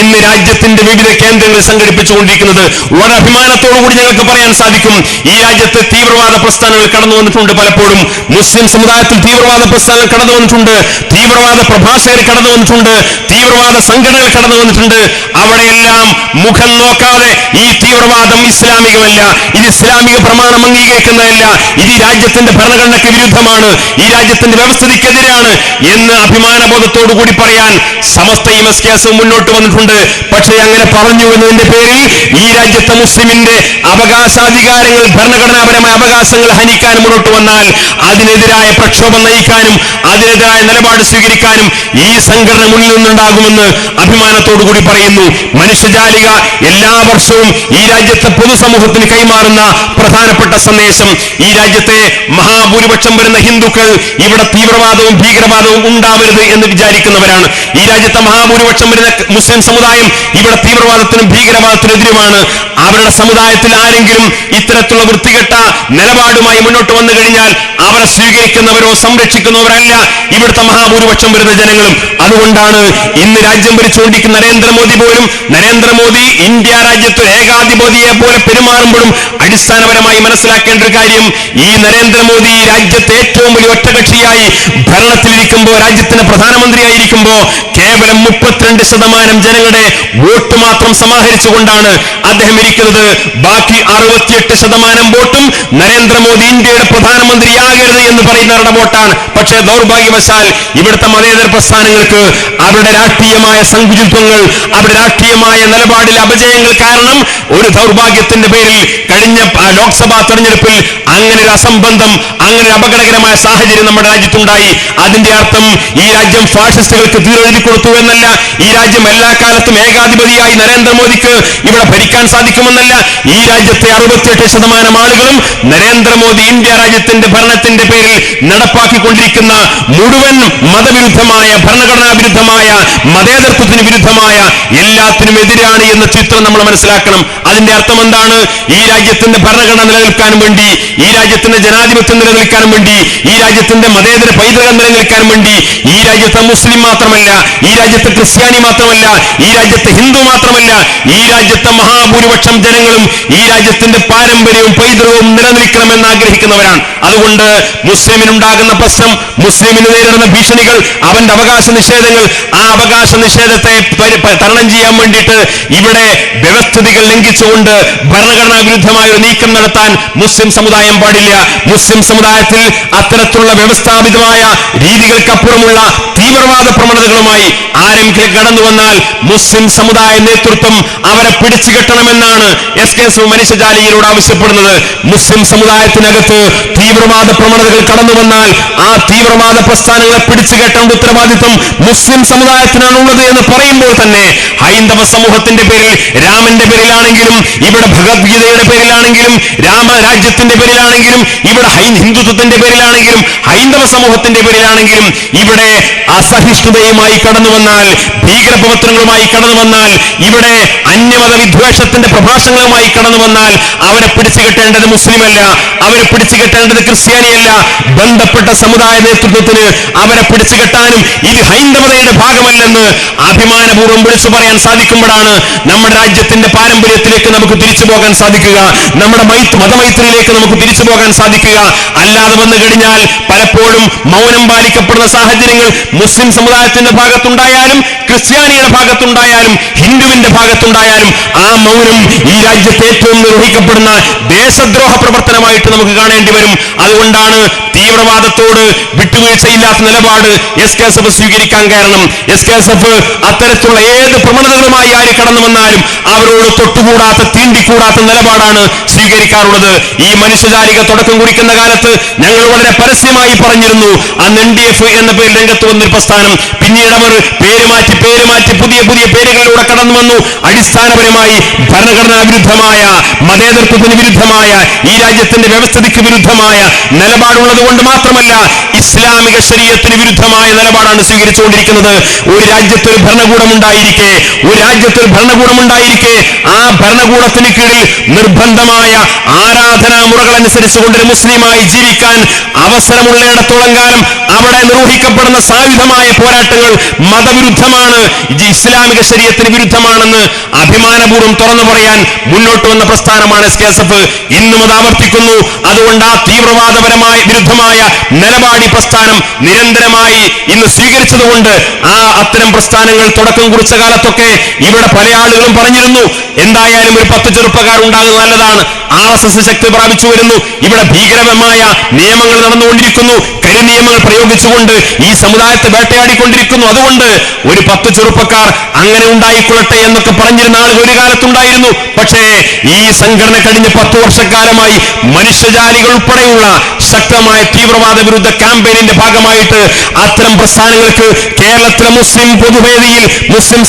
ഇന്ന് രാജ്യത്തിന്റെ വിവിധ കേന്ദ്രങ്ങളിൽ സംഘടിപ്പിച്ചുകൊണ്ടിരിക്കുന്നത്. വളരെ അഭിമാനത്തോടുകൂടി ഞങ്ങൾക്ക് പറയാൻ സാധിക്കും. ഈ രാജ്യത്ത് തീവ്രവാദ പ്രസ്ഥാനങ്ങൾ കടന്നു വന്നിട്ടുണ്ട് പലപ്പോഴും. മുസ്ലിം സമുദായത്തിൽ തീവ്രവാദ പ്രസ്ഥാനം കടന്നു വന്നിട്ടുണ്ട് തീവ്രവാദ പ്രഭാഷകർ കടന്നു വന്നിട്ടുണ്ട് തീവ്രവാദ സംഘടനകൾ കടന്നു വന്നിട്ടുണ്ട് അവിടെയെല്ലാം മുഖം നോക്കാതെ ഈ തീവ്രവാദം ഇസ്ലാമികമല്ല. ഇത് ഇസ്ലാമിക പ്രമാണം അംഗീകരിക്കുന്നതല്ല. ഇത് ഈ രാജ്യത്തിന്റെ ഭരണഘടനയ്ക്ക് വിരുദ്ധമാണ്. ഈ രാജ്യത്തിന്റെ വ്യവസ്ഥിതിക്കെതിരാണ് എന്ന് അഭിമാനബോധത്തോടു കൂടി പറയാൻ സമസ്ത കേസും മുന്നോട്ട് വന്നിട്ടുണ്ട്. പക്ഷേ അങ്ങനെ പറഞ്ഞു എന്നതിന്റെ പേരിൽ ഈ രാജ്യത്തെ മുസ്ലിമിന്റെ അവകാശാധികാരങ്ങൾ ഭരണഘടനാപരമായ അവകാശങ്ങൾ ഹനിക്കാൻ മുന്നോട്ട് വന്നാൽ അതിനെതിരായ പ്രക്ഷോഭം നയിക്കാനും അതിനെതിരായ നിലപാട് സ്വീകരിക്കാനും ഈ സംഘടന മുന്നിൽ നിന്നുണ്ടാകുമെന്ന് അഭിമാനത്തോടു കൂടി പറയുന്നു. മനുഷ്യജാലിക എല്ലാ വർഷവും ഈ രാജ്യത്തെ പൊതുസമൂഹത്തിന് കൈമാറുന്ന പ്രധാനപ്പെട്ട സന്ദേശം ഈ രാജ്യത്തെ മഹാഭൂരിപക്ഷം വരുന്ന ഹിന്ദുക്കൾ ഇവിടെ തീവ്രവാദവും ഭീകരവാദവും ഉണ്ടാവരുത് എന്ന് വിചാരിക്കുന്നവരാണ്. ഈ രാജ്യത്തെ മഹാഭൂരിപക്ഷം വരുന്ന മുസ്ലിം സമുദായം ഇവിടെ തീവ്രവാദത്തിനും ഭീകരവാദത്തിനെതിരുമാണ് അവരുടെ സമുദായത്തിൽ ആരെങ്കിലും ഇത്തരത്തിലുള്ള വൃത്തികെട്ട നിലപാടുമായി മുന്നോട്ട് വന്നു കഴിഞ്ഞാൽ അവരെ സ്വീകരിക്കുന്നവരോ സംരക്ഷിക്കുന്നവരല്ല ഇവിടുത്തെ മഹാഭൂരിപക്ഷം വരുന്ന ജനങ്ങളും. അതുകൊണ്ടാണ് ഇന്ന് രാജ്യം ഭരിച്ചുകൊണ്ടിരിക്കുന്ന നരേന്ദ്രമോദി പോലും നരേന്ദ്രമോദി ഇന്ത്യ രാജ്യത്ത് ഏകാധിപതിയെ പോലെ പെരുമാറുമ്പോഴും അടിസ്ഥാനപരമായി മനസ്സിലാക്കേണ്ട ഒരു കാര്യം ഈ നരേന്ദ്രമോദി രാജ്യത്തെ ഏറ്റവും വലിയ ഒറ്റകക്ഷിയായി ഭരണത്തിലിരിക്കുമ്പോ രാജ്യത്തിന്റെ പ്രധാനമന്ത്രിയായിരിക്കുമ്പോ കേവലം മുപ്പത്തിരണ്ട് ശതമാനം ജനങ്ങളുടെ വോട്ട് മാത്രം സമാഹരിച്ചുകൊണ്ടാണ് അദ്ദേഹം ഇരിക്കുന്നത്. ബാക്കി അറുപത്തിയെട്ട് ശതമാനം വോട്ടും നരേന്ദ്രമോദി ഇന്ത്യയുടെ പ്രധാനമന്ത്രിയാകരുത് എന്ന് പറയുന്നവരുടെ വോട്ടാണ്. പക്ഷേ ദൗർഭാഗ്യവശാൽ ഇവിടുത്തെ മതേതര പ്രസ്ഥാനങ്ങൾക്ക് അവരുടെ രാഷ്ട്രീയമായ സങ്കുചിത്വങ്ങൾ അവരുടെ രാഷ്ട്രീയമായ നിലപാടിൽ അപജയങ്ങൾ കാരണം ഒരു ദൗർഭാഗ്യത്തിന്റെ പേരിൽ കഴിഞ്ഞ ലോക്സഭാ തെരഞ്ഞെടുപ്പിൽ അങ്ങനെ ഒരു അസംബന്ധം അങ്ങനെ അപകടകരമായ സാഹചര്യം നമ്മുടെ രാജ്യത്തുണ്ടായി. അതിന്റെ അർത്ഥം ഈ രാജ്യം ഫാഷിസ്റ്റുകൾക്ക് തീരെഴുതി കൊടുത്തു എന്നല്ല. ഈ രാജ്യം എല്ലാ കാലത്തും ഏകാധിപതിയായി നരേന്ദ്രമോദിക്ക് ഇവിടെ ഭരിക്കാൻ സാധിക്കുമെന്നല്ല. ഈ രാജ്യത്തെ അറുപത്തിയെട്ട് ശതമാനം ആളുകളും നരേന്ദ്രമോദി ഇന്ത്യ രാജ്യത്തിന്റെ ഭരണത്തിന്റെ പേരിൽ നടപ്പാക്കിക്കൊണ്ടിരിക്കുന്ന മുഴുവൻ മതവിരുദ്ധമായ ഭരണഘടനാ വിരുദ്ധമായ മതേതൃത്വത്തിന് വിരുദ്ധമായ എല്ലാത്തിനും എതിരാണ് എന്ന ചിത്രം നമ്മൾ മനസ്സിലാക്കണം. അതിന്റെ അർത്ഥം എന്താണ്? ഈ രാജ്യത്തിന്റെ ഭരണഘടന നിലനിൽക്കാൻ വേണ്ടി ഈ രാജ്യത്തിന്റെ ജനാധിപത്യം നിലനിൽക്കാൻ വേണ്ടി ഈ രാജ്യത്തിന്റെ മതേതര പൈതൃകം നിലനിൽക്കാൻ വേണ്ടി ഈ രാജ്യത്തെ മുസ്ലിം മാത്രമല്ല ഈ രാജ്യത്തെ ക്രിസ്ത്യാനി മാത്രമല്ല ഈ രാജ്യത്തെ ഹിന്ദു മാത്രമല്ല ഈ രാജ്യത്തെ മഹാഭൂരിപക്ഷം ജനങ്ങളും ഈ രാജ്യത്തിന്റെ പാരമ്പര്യവും പൈതൃകവും നിലനിൽക്കണമെന്ന് ആഗ്രഹിക്കുന്നവരാണ്. അതുകൊണ്ട് മുസ്ലിമിനുണ്ടാകുന്ന പ്രശ്നം മുസ്ലിമിന് നേരിടുന്ന ഭീഷണികൾ അവന്റെ അവകാശ നിഷേധങ്ങൾ ആ അവകാശ നിഷേധത്തെ തരണം ചെയ്യാൻ വേണ്ടിയിട്ട് ഇവിടെ വ്യവസ്ഥിതികൾ ലംഘിച്ചുകൊണ്ട് ഭരണഘടനാ വിരുദ്ധമായ ഒരു നീക്കം നടത്താൻ മുസ്ലിം സമുദായം പാടില്ല. മുസ്ലിം സമുദായത്തിൽ അത്തരത്തിലുള്ള വ്യവസ്ഥാപിതമായ രീതികൾക്കപ്പുറമുള്ള തീവ്രവാദ പ്രവണതകളുമായി ആരെങ്കിലും കടന്നു വന്നാൽ മുസ്ലിം സമുദായ നേതൃത്വം അവരെ പിടിച്ചു കെട്ടണമെന്നാണ് എസ് കെ എസ് മനുഷ്യജാലിയിലൂടെ ആവശ്യപ്പെടുന്നത്. മുസ്ലിം സമുദായത്തിനകത്ത് തീവ്രവാദ പ്രവണതകൾ കടന്നു വന്നാൽ ആ തീവ്രവാദ പ്രസ്ഥാനങ്ങളെ പിടിച്ചു കെട്ടേണ്ട ഉത്തരവാദിത്വം മുസ്ലിം സമുദായത്തിനാണുള്ളത് എന്ന് പറയുമ്പോൾ തന്നെ ഹൈന്ദവ സമൂഹത്തിന്റെ പേരിൽ രാമന്റെ പേരിലാണെങ്കിലും ഇവിടെ ഭഗവത്ഗീതയുടെ പേരിലാണെങ്കിലും രാമരാജ്യത്തിന്റെ പേരിലാണെങ്കിലും ഇവിടെ ഹിന്ദുത്വത്തിന്റെ പേരിലാണെങ്കിലും ഹൈന്ദവ സമൂഹത്തിന്റെ പേരിലാണെങ്കിലും ഇവിടെ അസഹിഷ്ണുതയുമായി കടന്നു വന്നാൽ ഭീകരപ്രവർത്തനങ്ങളുമായി കടന്നു വന്നാൽ ഇവിടെ അന്യമത വിദ്വേഷത്തിന്റെ പ്രഭാഷണങ്ങളുമായി കടന്നു വന്നാൽ അവരെ പിടിച്ചു കെട്ടേണ്ടത് മുസ്ലിമല്ല അവരെ പിടിച്ചു കെട്ടേണ്ടത് ക്രിസ്ത്യാനിയല്ല. ബന്ധപ്പെട്ട സമുദായ നേതൃത്വത്തിന് അവരെ പിടിച്ചു കെട്ടാനും ഇത് ഹൈന്ദവതയുടെ ഭാഗമല്ലെന്ന് അഭിമാനപൂർവം വിളിച്ചു പറയാൻ സാധിക്കുമ്പോഴാണ് നമ്മുടെ രാജ്യത്തിന്റെ പാരമ്പര്യത്തിലേക്ക് നമുക്ക് തിരിച്ചു പോകാൻ സാധിക്കുക. നമ്മുടെ മതമൈത്രിയിലേക്ക് നമുക്ക് തിരിച്ചു പോകാൻ സാധിക്കുക. അല്ലാതെ വന്നു കഴിഞ്ഞാൽ പലപ്പോഴും മൗനം പാലിക്കപ്പെടുന്ന സാഹചര്യങ്ങൾ മുസ്ലിം സമുദായത്തിന്റെ ഭാഗത്തുണ്ടായാലും ക്രിസ്ത്യാനിയുടെ ഭാഗത്തുണ്ടായാലും ഹിന്ദുവിന്റെ ഭാഗത്തുണ്ടായാലും ആ മൗനം ഈ രാജ്യത്ത് ഏറ്റവും നിർവഹിക്കപ്പെടുന്ന ദേശദ്രോഹ പ്രവർത്തനമായിട്ട് നമുക്ക് കാണേണ്ടി വരും. അതുകൊണ്ടാണ് തീവ്രവാദത്തോട് വിട്ടുവീഴ്ചയില്ലാത്ത നിലപാട് എസ് കെ എസ് എഫ് സ്വീകരിക്കാൻ കാരണം. എസ് കെ എസ് എഫ് അത്തരത്തിലുള്ള ഏത് പ്രവണതകളുമായി ആര് കടന്നു വന്നാലും അവരോട് തൊട്ടുകൂടാത്ത തീണ്ടിക്കൂടാത്ത നിലപാടാണ് സ്വീകരിക്കാറുള്ളത്. ഈ മനുഷ്യജാലിക തുടക്കം കുറിക്കുന്ന കാലത്ത് ഞങ്ങൾ വളരെ പരസ്യമായി പറഞ്ഞിരുന്നു അന്ന് എൻ ഡി എഫ് എന്ന പേരിൽ രംഗത്ത് വന്നൊരു പ്രസ്ഥാനം. പിന്നീട് അവർ പേര് മാറ്റി പേര് മാറ്റി പുതിയ പുതിയ പേരുകളിലൂടെ കടന്നു വന്നു. അടിസ്ഥാനപരമായി ഭരണഘടനാ വിരുദ്ധമായ മതേതൃത്വത്തിന് വിരുദ്ധമായ ഈ രാജ്യത്തിന്റെ വ്യവസ്ഥിതിക്ക് വിരുദ്ധമായ നിലപാടുള്ളത് കൊണ്ട് മാത്രമല്ല ഇസ്ലാമിക ശരീരത്തിന് വിരുദ്ധമായ നിലപാടാണ് സ്വീകരിച്ചുകൊണ്ടിരിക്കുന്നത്. ഒരു രാജ്യത്തൊരു ഭരണകൂടം ഉണ്ടായിരിക്കെ ഒരു രാജ്യത്തിൽ ഭരണകൂടമുണ്ടായിരിക്കെ ആ ഭരണകൂടത്തിന് കീഴിൽ നിർബന്ധമായ ആരാധനാ മുറകൾ അനുസരിച്ചുകൊണ്ട് ഒരു മുസ്ലിമായി ജീവിക്കാൻ അവസരമുള്ളയിടത്തോളം കാലം അവിടെ നിർവഹിക്കപ്പെടുന്ന സായുധമായ പോരാട്ടങ്ങൾ മതവിരുദ്ധമാണ്. ഇസ്ലാമിക ശരീരത്തിന് വിരുദ്ധമാണെന്ന് അഭിമാനപൂർവം തുറന്നു പറയാൻ മുന്നോട്ട് വന്ന പ്രസ്ഥാനമാണ് എസ് കെ എസ് എഫ്. ഇന്നും അത് ആവർത്തിക്കുന്നു. അതുകൊണ്ട് ആ തീവ്രവാദപരമായ വിരുദ്ധമായ നിലപാടി പ്രസ്ഥാനം നിരന്തരമായി ഇന്ന് സ്വീകരിച്ചതുകൊണ്ട് ആ അത്തരം പ്രസ്ഥാനങ്ങൾ തുടക്കം കുറിച്ച കാലത്തൊക്കെ ഇവിടെ പല ആളുകളും പറഞ്ഞിരുന്നു എന്തായാലും ഒരു പത്ത് ചെറുപ്പക്കാർ ഉണ്ടാകുന്നത് നല്ലതാണ്. ആർ എസ് എസ് ശക്തി പ്രാപിച്ചു വരുന്നു. ഇവിടെ ഭീകരമായ നിയമങ്ങൾ നടന്നുകൊണ്ടിരിക്കുന്നു. കരിനിയമങ്ങൾ പ്രയോഗിച്ചുകൊണ്ട് ഈ സമുദായത്തെ വേട്ടയാടിക്കൊണ്ടിരിക്കുന്നു. അതുകൊണ്ട് ഒരു പത്ത് ചെറുപ്പക്കാർ അങ്ങനെ ഉണ്ടായിക്കൊള്ളട്ടെ എന്നൊക്കെ പറഞ്ഞിരുന്ന ആളുകൾ ഒരു കാലത്തുണ്ടായിരുന്നു. പക്ഷേ ഈ സംഘടന കഴിഞ്ഞ പത്ത് വർഷക്കാലമായി മനുഷ്യജാലികൾ ഉൾപ്പെടെയുള്ള ശക്തമായ തീവ്രവാദ വിരുദ്ധ ക്യാമ്പയിനിന്റെ ഭാഗമായിട്ട് അത്തരം പ്രസ്ഥാനങ്ങൾക്ക് കേരളത്തിലെ മുസ്ലിം പൊതുവേദിയിൽ മുസ്ലിം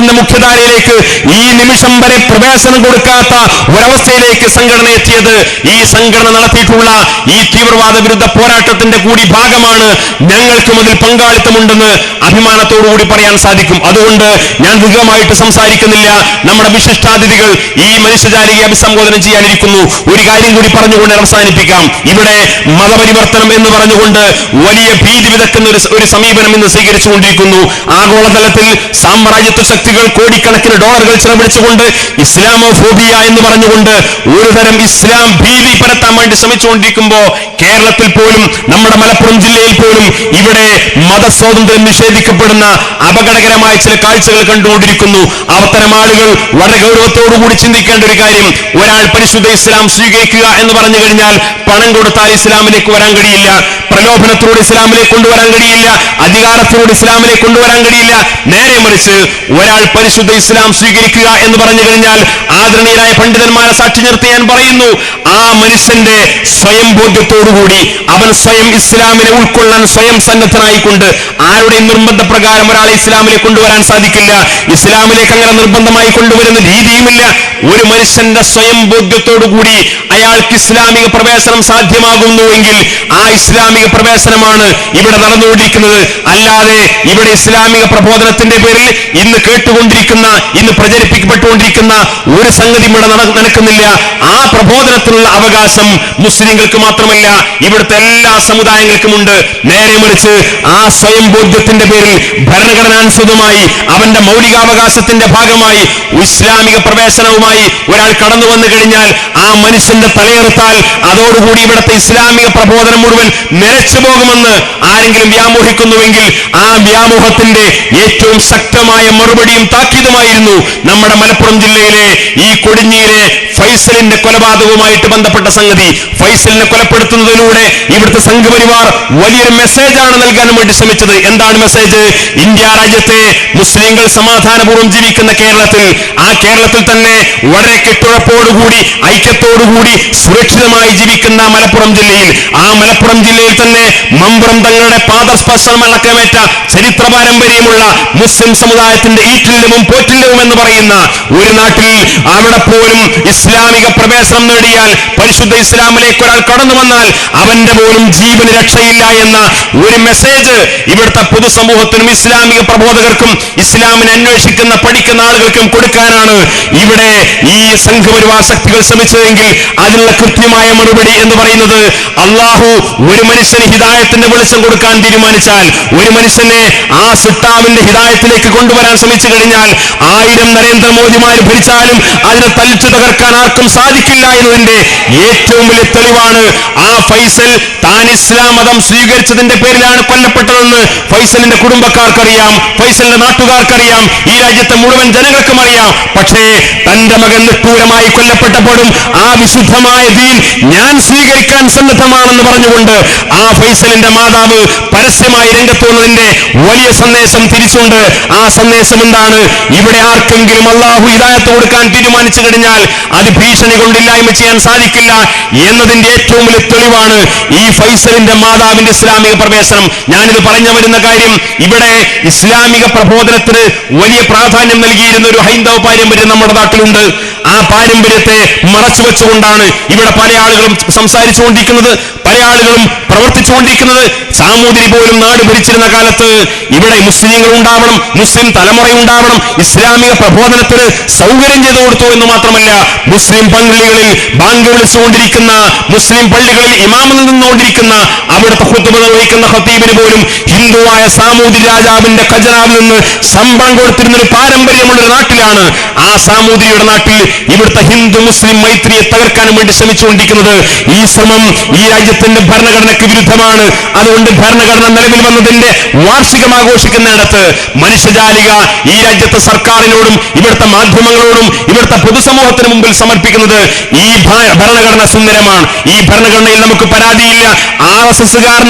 സമുദായത്തിന്റെ മുഖ്യധാരയിലേക്ക് ഈ നിമിഷം വരെ പ്രവേശനം കൊടുക്കാത്ത ഒരവസ്ഥയിലേക്ക് സംഘടന എത്തിയത് ഈ സംഘടന നടത്തിയിട്ടുള്ള ഈ തീവ്രവാദ വിരുദ്ധ പോരാട്ടത്തിന്റെ കൂടി ഭാഗമാണ് ഞങ്ങൾക്കും അതിൽ പങ്കാളിത്തമുണ്ടെന്ന് അഭിമാനത്തോടുകൂടി പറയാൻ സാധിക്കും. അതുകൊണ്ട് ഞാൻ ദീർഘമായിട്ട് സംസാരിക്കുന്നില്ല. നമ്മുടെ വിശിഷ്ടാതിഥികൾ ഈ മനുഷ്യജാലികയെ അഭിസംബോധന ചെയ്യാനിരിക്കുന്നു. ഒരു കാര്യം കൂടി പറഞ്ഞുകൊണ്ട് അവസാനിപ്പിക്കാം. ഇവിടെ മതപരിവർത്തനം എന്ന് പറഞ്ഞുകൊണ്ട് വലിയ ഭീതി വിതക്കുന്ന ഒരു സമീപനം ഇന്ന് സ്വീകരിച്ചുകൊണ്ടിരിക്കുന്നു. ആഗോളതലത്തിൽ സാമ്രാജ്യത്വ ശക്തികൾ കോടിക്കണക്കിന് ഡോളറുകൾ ചെലവഴിച്ചുകൊണ്ട് ഇസ്ലാമോഫോബിയ എന്ന് പറഞ്ഞുകൊണ്ട് ഒരുതരം ഇസ്ലാം ഭീതി പരത്താൻ വേണ്ടി ശ്രമിച്ചുകൊണ്ടിരിക്കുമ്പോ കേരളത്തിൽ പോലും നമ്മുടെ മലപ്പുറം ജില്ലയിൽ പോലും ഇവിടെ മതസ്വാതന്ത്ര്യം നിഷേധിക്കപ്പെടുന്ന അപകടകരമായ ചില കാഴ്ചകൾ കണ്ടുകൊണ്ടിരിക്കുന്നു. അത്തരം ആളുകൾ വളരെ ഗൗരവത്തോടുകൂടി ചിന്തിക്കേണ്ട ഒരു കാര്യം ഒരാൾ പരിശുദ്ധ ഇസ്ലാം സ്വീകരിക്കുക എന്ന് പറഞ്ഞു കഴിഞ്ഞാൽ പണം കൊടുത്താൽ ഇസ്ലാമിലേക്ക് വരാൻ കഴിയില്ല. പ്രലോഭനത്തിലൂടെ ഇസ്ലാമിലേക്ക് കൊണ്ടുവരാൻ കഴിയില്ല അധികാരത്തിലൂടെ ഇസ്ലാമിലേക്ക് കൊണ്ടുവരാൻ കഴിയില്ല. നേരെ മറിച്ച് ഒരാൾ പരിശുദ്ധ ഇസ്ലാം സ്വീകരിക്കുക എന്ന് പറഞ്ഞു കഴിഞ്ഞാൽ ആദരണീയരായ പണ്ഡിതന്മാരെ സാക്ഷി നിർത്തി ഞാൻ പറയുന്നു ആ മനുഷ്യന്റെ സ്വയം ബോധ്യത്തോടുകൂടി അവൻ സ്വയം ഇസ്ലാമിനെ ഉൾക്കൊള്ളാൻ സ്വയം സന്നദ്ധനായിക്കൊണ്ട് ആരുടെ നിർബന്ധ പ്രകാരം ഒരാളെ ഇസ്ലാമിലേക്ക് കൊണ്ടുവരാൻ സാധിക്കില്ല ഇസ്ലാമിലേക്ക് അങ്ങനെ നിർബന്ധമായി കൊണ്ടുവരുന്ന രീതിയുമില്ല. ഒരു മനുഷ്യന്റെ സ്വയം ബോധ്യത്തോടുകൂടി അയാൾക്ക് ഇസ്ലാമിക പ്രവേശനം സാധ്യമാകുന്നുവെങ്കിൽ ആ ഇസ്ലാമിക പ്രവേശനമാണ് ഇവിടെ നടന്നുകൊണ്ടിരിക്കുന്നത്. അല്ലാതെ ഇവിടെ ഇസ്ലാമിക പ്രബോധനത്തിന്റെ പേരിൽ ഇന്ന് കേട്ടുകൊണ്ടിരിക്കുന്ന ഇന്ന് പ്രചരിപ്പിക്കപ്പെട്ടുകൊണ്ടിരിക്കുന്ന ഒരു സംഗതി ഇവിടെ നടക്കുന്നില്ല. ആ പ്രബോധനത്തിനുള്ള അവകാശം മുസ്ലിങ്ങൾക്ക് മാത്രമല്ല ഇവിടുത്തെ എല്ലാ സമുദായങ്ങൾക്കുമുണ്ട് നേരെ മറിച്ച് ആ സ്വയം ബോധ്യത്തിന്റെ പേരിൽ ഭരണഘടനാനുസൃതമായി അവന്റെ മൗലികാവകാശത്തിന്റെ ഭാഗമായി ഇസ്ലാമിക പ്രവേശനവുമായി ഒരാൾ കടന്നു വന്നു കഴിഞ്ഞാൽ ആ മനുഷ്യന്റെ തലയെറുത്താൽ അതോടുകൂടി ഇവിടുത്തെ ഇസ്ലാമിക പ്രബോധനം മുഴുവൻ നിലച്ചു പോകുമെന്ന് ആരെങ്കിലും വ്യാമോഹിക്കുന്നുവെങ്കിൽ ആ വ്യാമോഹത്തിന്റെ ഏറ്റവും ശക്തമായ മറുപടിയും താക്കീതുമായിരുന്നു നമ്മുടെ മലപ്പുറം ജില്ലയിലെ ഈ കൊടിഞ്ഞിയിലെ ഫൈസലിന്റെ കൊലപാതകവുമായിട്ട് ബന്ധപ്പെട്ട സംഗതി ഫൈസലിനെ കൊലപ്പെടുത്തുന്നതിലൂടെ ഇവിടുത്തെ സംഘപരിവാർ വലിയൊരു മെസ്സേജാണ് നൽകാൻ വേണ്ടി ശ്രമിച്ചത്. എന്താണ് മെസ്സേജ്? ഇന്ത്യ രാജ്യത്തെ മുസ്ലിങ്ങൾ സമാധാനപൂർവം ജീവിക്കുന്ന കേരളത്തിൽ ആ കേരളത്തിൽ തന്നെ വളരെ കെട്ടുറപ്പോടുകൂടി ഐക്യത്തോടുകൂടി സുരക്ഷിതമായി ജീവിക്കുന്ന മലപ്പുറം ജില്ലയിൽ ആ മലപ്പുറം ജില്ലയിൽ തന്നെ മമ്പുറം തങ്ങളുടെ പാദസ്പർശം അടക്കമേറ്റ ചരിത്ര പാരമ്പര്യമുള്ള മുസ്ലിം സമുദായത്തിന്റെ ഈറ്റില്ലവും പോറ്റില്ലവും എന്ന് പറയുന്ന ഒരു നാട്ടിൽ അവിടെ പോലും ഇസ്ലാമിക പ്രവേശനം നേടിയാൽ പരിശുദ്ധ ഇസ്ലാമിലേക്ക് ഒരാൾ കടന്നു വന്നാൽ അവന്റെ പോലും ജീവന് രക്ഷയില്ല എന്ന ഒരു മെസ്സേജ് ഇവിടുത്തെ പൊതുസമൂഹത്തിനും ഇസ്ലാമിക പ്രബോധകർക്കും ഇസ്ലാമിനെ അന്വേഷിക്കുന്ന പഠിക്കുന്ന ആളുകൾക്കും കൊടുക്കാനാണ് ഇവിടെ ഈ സംഘപരിവാർ ശക്തികൾ ശ്രമിച്ചതെങ്കിൽ അതിനുള്ള കൃത്യമായ മറുപടി എന്ന് പറയുന്നത് അള്ളാഹു ഒരു മനുഷ്യന് ഹിതായത്തിന്റെ വെളിച്ചം കൊടുക്കാൻ തീരുമാനിച്ചാൽ ഒരു മനുഷ്യനെ ആ സിട്ടാവിന്റെ ഹിതായത്തിലേക്ക് കൊണ്ടുവരാൻ ശ്രമിച്ചു കഴിഞ്ഞാൽ ആയിരം നരേന്ദ്രമോദിമാർ ഭരിച്ചാലും അതിനെ തലിച്ചു തകർക്കാൻ ആർക്കും സാധിക്കില്ല എന്നതിന്റെ ഏറ്റവും വലിയ തെളിവാണ് ആ ഫൈസൽ താൻ ഇസ്ലാം മതം സ്വീകരിച്ചതിന്റെ പേരിലാണ് കൊല്ലപ്പെട്ടതെന്ന് ഫൈസലിന്റെ കുടുംബക്കാർക്കറിയാം ഫൈസലിന്റെ നാട്ടുകാർക്കറിയാം ഈ രാജ്യത്തെ മുഴുവൻ ജനങ്ങൾക്കും അറിയാം. പക്ഷേ തന്റെ മകൻ നിഷ്ഠൂരമായി കൊല്ലപ്പെട്ടപ്പോഴും ആ വിശുദ്ധമായ ദീൻ ഞാൻ സ്വീകരിക്കാൻ സന്നദ്ധമാണെന്ന് പറഞ്ഞുകൊണ്ട് ആ ഫൈസലിന്റെ മാതാവ് പരസ്യമായി രംഗത്ത് വന്നതിന്റെ വലിയ സന്ദേശം തിരിച്ചുണ്ട്. ആ സന്ദേശം എന്താണ്? ഇവിടെ ആർക്കെങ്കിലും അള്ളാഹു ഹിദായത്ത് കൊടുക്കാൻ തീരുമാനിച്ചു കഴിഞ്ഞാൽ അത് ഭീഷണി കൊണ്ടില്ലായ്മ ചെയ്യാൻ സാധിക്കില്ല എന്നതിന്റെ ഏറ്റവും വലിയ തെളിവാണ് ഈ ഫൈസലിന്റെ മാതാവിന്റെ ഇസ്ലാമിക പ്രവേശനം. ഞാനിത് പറഞ്ഞു വരുന്ന കാര്യം ഇവിടെ ഇസ്ലാമിക പ്രബോധനത്തിന് വലിയ പ്രാധാന്യം നൽകിയിരുന്ന ഒരു ഹൈന്ദവ പാരമ്പര്യം നമ്മുടെ നാട്ടിലുണ്ട്. ആ പാരമ്പര്യത്തെ മറച്ചു വെച്ചുകൊണ്ടാണ് ഇവിടെ പല ആളുകളും സംസാരിച്ചുകൊണ്ടിരിക്കുന്നത് പല ആളുകളും പ്രവർത്തിച്ചുകൊണ്ടിരിക്കുന്നത്. സാമൂതിരി പോലും നാട് ഭരിച്ചിരുന്ന കാലത്ത് ഇവിടെ മുസ്ലിങ്ങൾ ഉണ്ടാവണം മുസ്ലിം തലമുറ ഉണ്ടാവണം ഇസ്ലാമിക പ്രബോധനത്തിന് സൗകര്യം ചെയ്തു കൊടുത്തു എന്ന് മാത്രമല്ല മുസ്ലിം പള്ളികളിൽ ബാങ്ക് വിളിച്ചുകൊണ്ടിരിക്കുന്ന മുസ്ലിം പള്ളികളിൽ ഇമാമിൽ നിന്നുകൊണ്ടിരിക്കുന്ന അവിടുത്തെ ഹുത്തുബ നിർവഹിക്കുന്ന ഹത്തീബിന് പോലും ഹിന്ദുവായ സാമൂതിരി രാജാവിന്റെ ഖജനാവിൽ നിന്ന് ശമ്പളം കൊടുത്തിരുന്ന ഒരു പാരമ്പര്യമുള്ള ഒരു നാട്ടിലാണ്. ആ സാമൂതിരിയുടെ നാട്ടിൽ ഇവിടുത്തെ ഹിന്ദു മുസ്ലിം മൈത്രിയെ തകർക്കാൻ വേണ്ടി ശ്രമിച്ചുകൊണ്ടിരിക്കുന്നത് ഈ ശ്രമം ഈ രാജ്യത്തിന്റെ ഭരണഘടനയ്ക്ക് വിരുദ്ധമാണ്. അതുകൊണ്ട് ഭരണഘടന നിലവിൽ വന്നതിന്റെ വാർഷികം ആഘോഷിക്കുന്നിടത്ത് മനുഷ്യജാലിക ഈ രാജ്യത്തെ സർക്കാരിനോടും ഇവിടുത്തെ മാധ്യമങ്ങളോടും ഇവിടുത്തെ പൊതുസമൂഹത്തിന് മുമ്പിൽ സമർപ്പിക്കുന്നത് ഈ ഭരണഘടന സുന്ദരമാണ്. ഈ ഭരണഘടനയിൽ നമുക്ക് പരാതിയില്ല. ആർ എസ്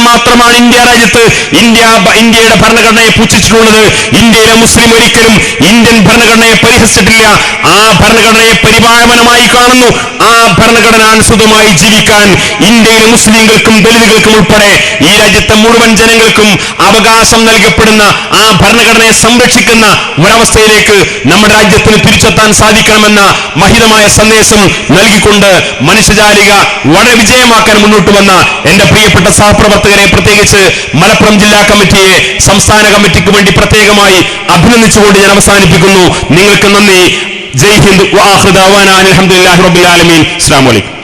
മാത്രമാണ് ഇന്ത്യ രാജ്യത്ത് ഇന്ത്യ ഇന്ത്യയുടെ ഭരണഘടനയെ പൂച്ഛിച്ചിട്ടുള്ളത് ഇന്ത്യയിലെ മുസ്ലിം ഒരിക്കലും ഇന്ത്യൻ ഭരണഘടനയെ പരിഹസിച്ചിട്ടില്ല. ആ ഭരണഘടനയെ പരിപാലനമായി കാണുന്നു. ആ ഭരണഘടന അനുസൃതമായി ജീവിക്കാൻ ഇന്ത്യയിലെ മുസ്ലിങ്ങൾക്കും ദളിതുകൾക്കും ഉൾപ്പെടെ ഈ രാജ്യത്തെ മുഴുവൻ ജനങ്ങൾക്കും അവകാശം നൽകപ്പെടുന്ന ആ ഭരണഘടനയെ സംരക്ഷിക്കുന്ന ഒരവസ്ഥയിലേക്ക് നമ്മുടെ രാജ്യത്തിന് തിരിച്ചെത്താൻ സാധിക്കണമെന്ന മഹിതമായ സന്ദേശം നൽകിക്കൊണ്ട് മനുഷ്യജാലിക വളരെ വിജയമാക്കാൻ മുന്നോട്ട് വന്ന എന്റെ പ്രിയപ്പെട്ട സഹപ്രവർത്തകരെ പ്രത്യേകിച്ച് മലപ്പുറം ജില്ലാ കമ്മിറ്റിയെ സംസ്ഥാന കമ്മിറ്റിക്ക് വേണ്ടി പ്രത്യേകമായി അഭിനന്ദിച്ചുകൊണ്ട് ഞാൻ അവസാനിപ്പിക്കുന്നു. നിങ്ങൾക്ക് നന്ദി. ജയ് ഹിന്ദ് അലഹമുല്ലാ റബുലാലമീൻ അസ്സാം വലൈക്കും